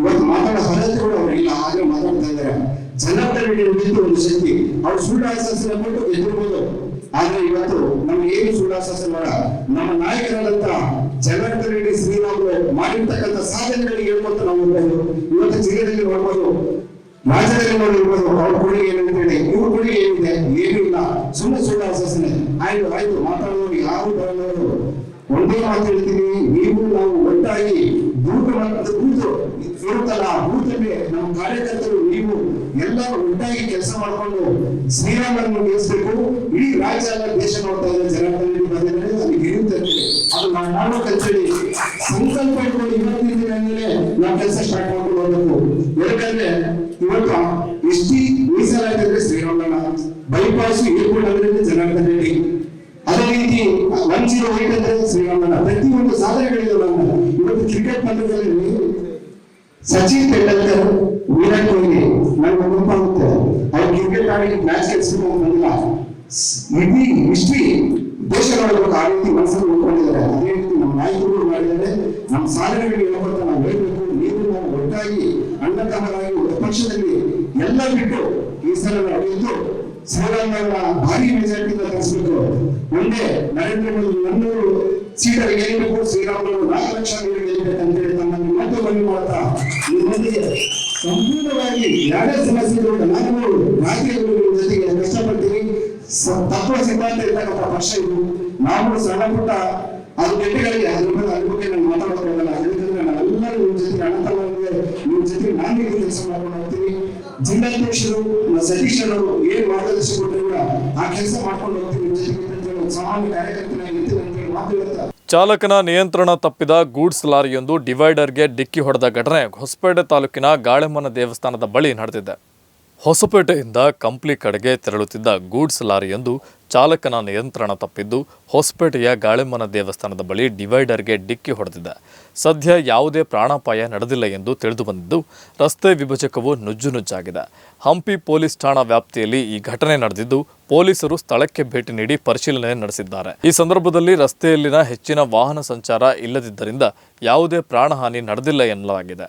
ಇವತ್ತು ಮಾತಾಡೋ ಅರ್ಹತೆ ಕೂಡ ಅವ್ರಿಗಿಲ್ಲ ಹಾಗೆ ಮಾತಾಡ್ತಾ ಇದ್ದಾರೆ. ಜನಾರ್ದನ್ ಅವರಿದ್ದು ಒಂದು ಶಕ್ತಿ. ಅವ್ರು ಸುಳ್ಳು ಆಶ್ವಾಸನೆ ಕೊಟ್ಟು ಗೆದ್ದಿರ್ಬೋದು. ಆದ್ರೆ ಇವತ್ತು ನಮ್ಗೆ ಏನು ಸುಳ್ಳು ಬೇಡ. ನಮ್ಮ ನಾಯಕರಾದಂತ ಜನಾರ್ದನ ರೆಡ್ಡಿ ಶ್ರೀರಾಮುಲು ಮಾಡಿರ್ತಕ್ಕಂಥ ಸಾಧನೆಗಳಿಗೆ ಹೇಳ್ಕೊಂತ ನಾವು ಇವತ್ತು ಜಿಲ್ಲೆಯಲ್ಲಿ ನೋಡ್ಬೋದು. ರಾಜ್ಯದಲ್ಲಿ ನೋಡಿರ್ಬೋದು ಅವ್ರ ಕೊಡುಗೆ ಏನಂತ ಹೇಳಿ, ಇವ್ರ ಕೊಡುಗೆ ಏನಿದೆ ಏನೂ ಇಲ್ಲ ಸುಮ್ಮನೆ ಸುಳ್ಳು ಆಶ್ವಾಸನೆ ಆಯ್ತು ಆಯ್ತು, ಮಾತಾಡೋರು ಯಾರು ಬರೋರು ಒಂದೇ ಮಾತು ಹೇಳ್ತೀನಿ, ನೀವು ನಾವು ಒಟ್ಟಾಗಿ ಬೂತ್ ಬೂತ್ ಇರುತ್ತಲ್ಲ ಆ ಬೂತಲ್ಲಿ ನಮ್ಮ ಕಾರ್ಯಕರ್ತರು ನೀವು ಎಲ್ಲರೂ ಒಟ್ಟಾಗಿ ಕೆಲಸ ಮಾಡ್ಕೊಂಡು ಶ್ರೀರಾಮರನ್ನು ಗೆಲ್ಲಿಸ್ಬೇಕು ಇಡೀ ರಾಜ್ಯ ಎಲ್ಲ ದೇಶ ನೋಡ್ತಾ ಇದೆ ಜನಾರ್ದನ ಬಂದಿದ್ದಾರೆ, ಅದು ಗೆಲ್ಲುತ್ತೆ ಅದು ನಾವು ಮಾಡ್ಬೇಕಂತೇಳಿ ಸಂಕಲ್ಪ ಇಟ್ಕೊಂಡು ಇವತ್ತಿನ ದಿನದಲ್ಲೇ ನಾವು ಕೆಲಸ ಸ್ಟಾರ್ಟ್ ಮಾಡ್ಕೊಂಡು ಹೋಗ್ಬೇಕು. ಯಾಕಂದ್ರೆ ಇವತ್ತು ಎಷ್ಟಿ ಮೀಸಲಾಗಿದ್ರೆ ಶ್ರೀರಾಮಣ್ಣ ಬೈಪಾಸ್ ಏರ್ಪೋರ್ಟ್ ಅಂದ್ರೆ ಜನಾರ್ದನ್ ರೆಡ್ಡಿ ಅದೇ ರೀತಿ ಒನ್ ಜೀರೋ ಏಟ್ ಅಂದ್ರೆ ಶ್ರೀರಾಮಣ್ಣ ಪ್ರತಿಯೊಂದು ಸಾಧನೆಗಳಿದಾವೆ ಇವತ್ತು ಕ್ರಿಕೆಟ್ ಪಂದ್ಯದಲ್ಲಿ ಸಚಿನ್ ತೆಂಡೂಲ್ಕರ್, ವಿರಾಟ್ ಕೊಹ್ಲಿ ನನಗೆ ನೆನಪಾಗುತ್ತೆ ಅವ್ರು ಕ್ರಿಕೆಟ್ ಆಡಿ ಮ್ಯಾಚ್ ಗೆಲ್ಸ್ಬೇಕು ಅಂತ ಬಂದಿಲ್ಲ. ಇಡೀ ಹಿಸ್ಟ್ರಿ ದೇಶ ಆ ರೀತಿ ಮನಸ್ಸನ್ನು ಉಳ್ಕೊಂಡಿದ್ದಾರೆ ಅದೇ ರೀತಿ ನಮ್ಮ ನಾಯಕರು ಮಾಡಿದ್ದಾರೆ. ನಮ್ಮ ಸಾಧನೆಗಳಿಗೆ ಹೇಳ್ಕೊತ ನಾವು ಹೇಳ್ಬೇಕು. ನೀವು ನಾವು ಒಟ್ಟಾಗಿ ಅಣ್ಣ ತಮ್ಮರಾಗಿ ಒಂದು ಪಕ್ಷದಲ್ಲಿ ಎಲ್ಲ ಬಿಟ್ಟು ಈ ಸಲ ಗೆದ್ದು ಶ್ರೀರಾಮನ ಭಾರಿ ಮೆಜಾರಿಟಿಯಿಂದ ತರಿಸಬೇಕು. ಒಂದೇ ನರೇಂದ್ರ ಮೋದಿ ನನ್ನೂರು ಸೀಟಲ್ಲಿ ಗೆಲ್ಲಬೇಕು, ಶ್ರೀರಾಮುಲು ನಾಲ್ಕು ಲಕ್ಷ ನೀರು ಗೆಲ್ಲಬೇಕಂತೇಳಿ ತಮ್ಮನ್ನು ಮಾತು ಮನವಿ ಮಾಡ್ತಾ ನಿಮ್ಮೊಂದಿಗೆ ಸಂಪೂರ್ಣವಾಗಿ ಯಾವುದೇ ಸಮಸ್ಯೆ ಇರುವ ನಾನು ರಾಜಕೀಯ ಜೊತೆಗೆ ಕಷ್ಟಪಡ್ತೀನಿ ತತ್ವ ಸಿದ್ಧಾಂತ ಇರ್ತಕ್ಕಂಥ ಪಕ್ಷ ಇದು. ನಾವು ಸಣ್ಣ ಪುಟ್ಟ ಅದು ಕೆಟ್ಟಗಳಿಗೆ ಅದ್ರ ಬಗ್ಗೆ ನಾನು ಮಾತಾಡೋಕ್ಕಾಗಲ್ಲ ನಾವೆಲ್ಲರೂ ನಿಮ್ಮ ಜೊತೆ ಅನಂತವಾಗಿದೆ ನಿಮ್ಮ ಜೊತೆ ನಾನು ಕೆಲಸ ಮಾಡ್ಕೊಂಡು ಹೋಗ್ತೀನಿ ಜಿಲ್ಲಾಧ್ಯಕ್ಷರು ಸತೀಶ್ ಅವರು ಏನ್ ಮಾರ್ಗದರ್ಶನ ಕೊಟ್ಟರು ಆ ಕೆಲಸ ಮಾಡ್ಕೊಂಡು ಹೋಗ್ತೀನಿ ನಿಮ್ಮ ಜೊತೆ ಸಾಮಾನ್ಯ ಕಾರ್ಯಕರ್ತನಾಗಿ ಇರ್ತೀನಿ ಅಂತ ಹೇಳಿ ಮಾತು ಚಾಲಕನ ನಿಯಂತ್ರಣ ತಪ್ಪಿದ ಗೂಡ್ಸ್ ಲಾರಿಯೊಂದು ಡಿವೈಡರ್ಗೆ ಡಿಕ್ಕಿ ಹೊಡೆದ ಘಟನೆ ಹೊಸಪೇಟೆ ತಾಲೂಕಿನ ಗಾಳೆಮ್ಮನ ದೇವಸ್ಥಾನದ ಬಳಿ ನಡೆದಿದೆ. ಹೊಸಪೇಟೆಯಿಂದ ಕಂಪ್ಲಿ ಕಡೆಗೆ ತೆರಳುತ್ತಿದ್ದ ಗೂಡ್ಸ್ ಲಾರಿಯೊಂದು ಚಾಲಕನ ನಿಯಂತ್ರಣ ತಪ್ಪಿದ್ದು ಹೊಸಪೇಟೆಯ ಗಾಳೆಮ್ಮನ ದೇವಸ್ಥಾನದ ಬಳಿ ಡಿವೈಡರ್ಗೆ ಡಿಕ್ಕಿ ಹೊಡೆದಿದೆ. ಸದ್ಯ ಯಾವುದೇ ಪ್ರಾಣಾಪಾಯ ನಡೆದಿಲ್ಲ ಎಂದು ತಿಳಿದು ಬಂದಿದ್ದು, ರಸ್ತೆ ವಿಭಜಕವು ನುಜ್ಜು ನುಜ್ಜಾಗಿದೆ. ಹಂಪಿ ಪೊಲೀಸ್ ಠಾಣಾ ವ್ಯಾಪ್ತಿಯಲ್ಲಿ ಈ ಘಟನೆ ನಡೆದಿದ್ದು, ಪೊಲೀಸರು ಸ್ಥಳಕ್ಕೆ ಭೇಟಿ ನೀಡಿ ಪರಿಶೀಲನೆ ನಡೆಸಿದ್ದಾರೆ. ಈ ಸಂದರ್ಭದಲ್ಲಿ ರಸ್ತೆಯಲ್ಲಿನ ಹೆಚ್ಚಿನ ವಾಹನ ಸಂಚಾರ ಇಲ್ಲದಿದ್ದರಿಂದ ಯಾವುದೇ ಪ್ರಾಣಹಾನಿ ನಡೆದಿಲ್ಲ ಎನ್ನಲಾಗಿದೆ.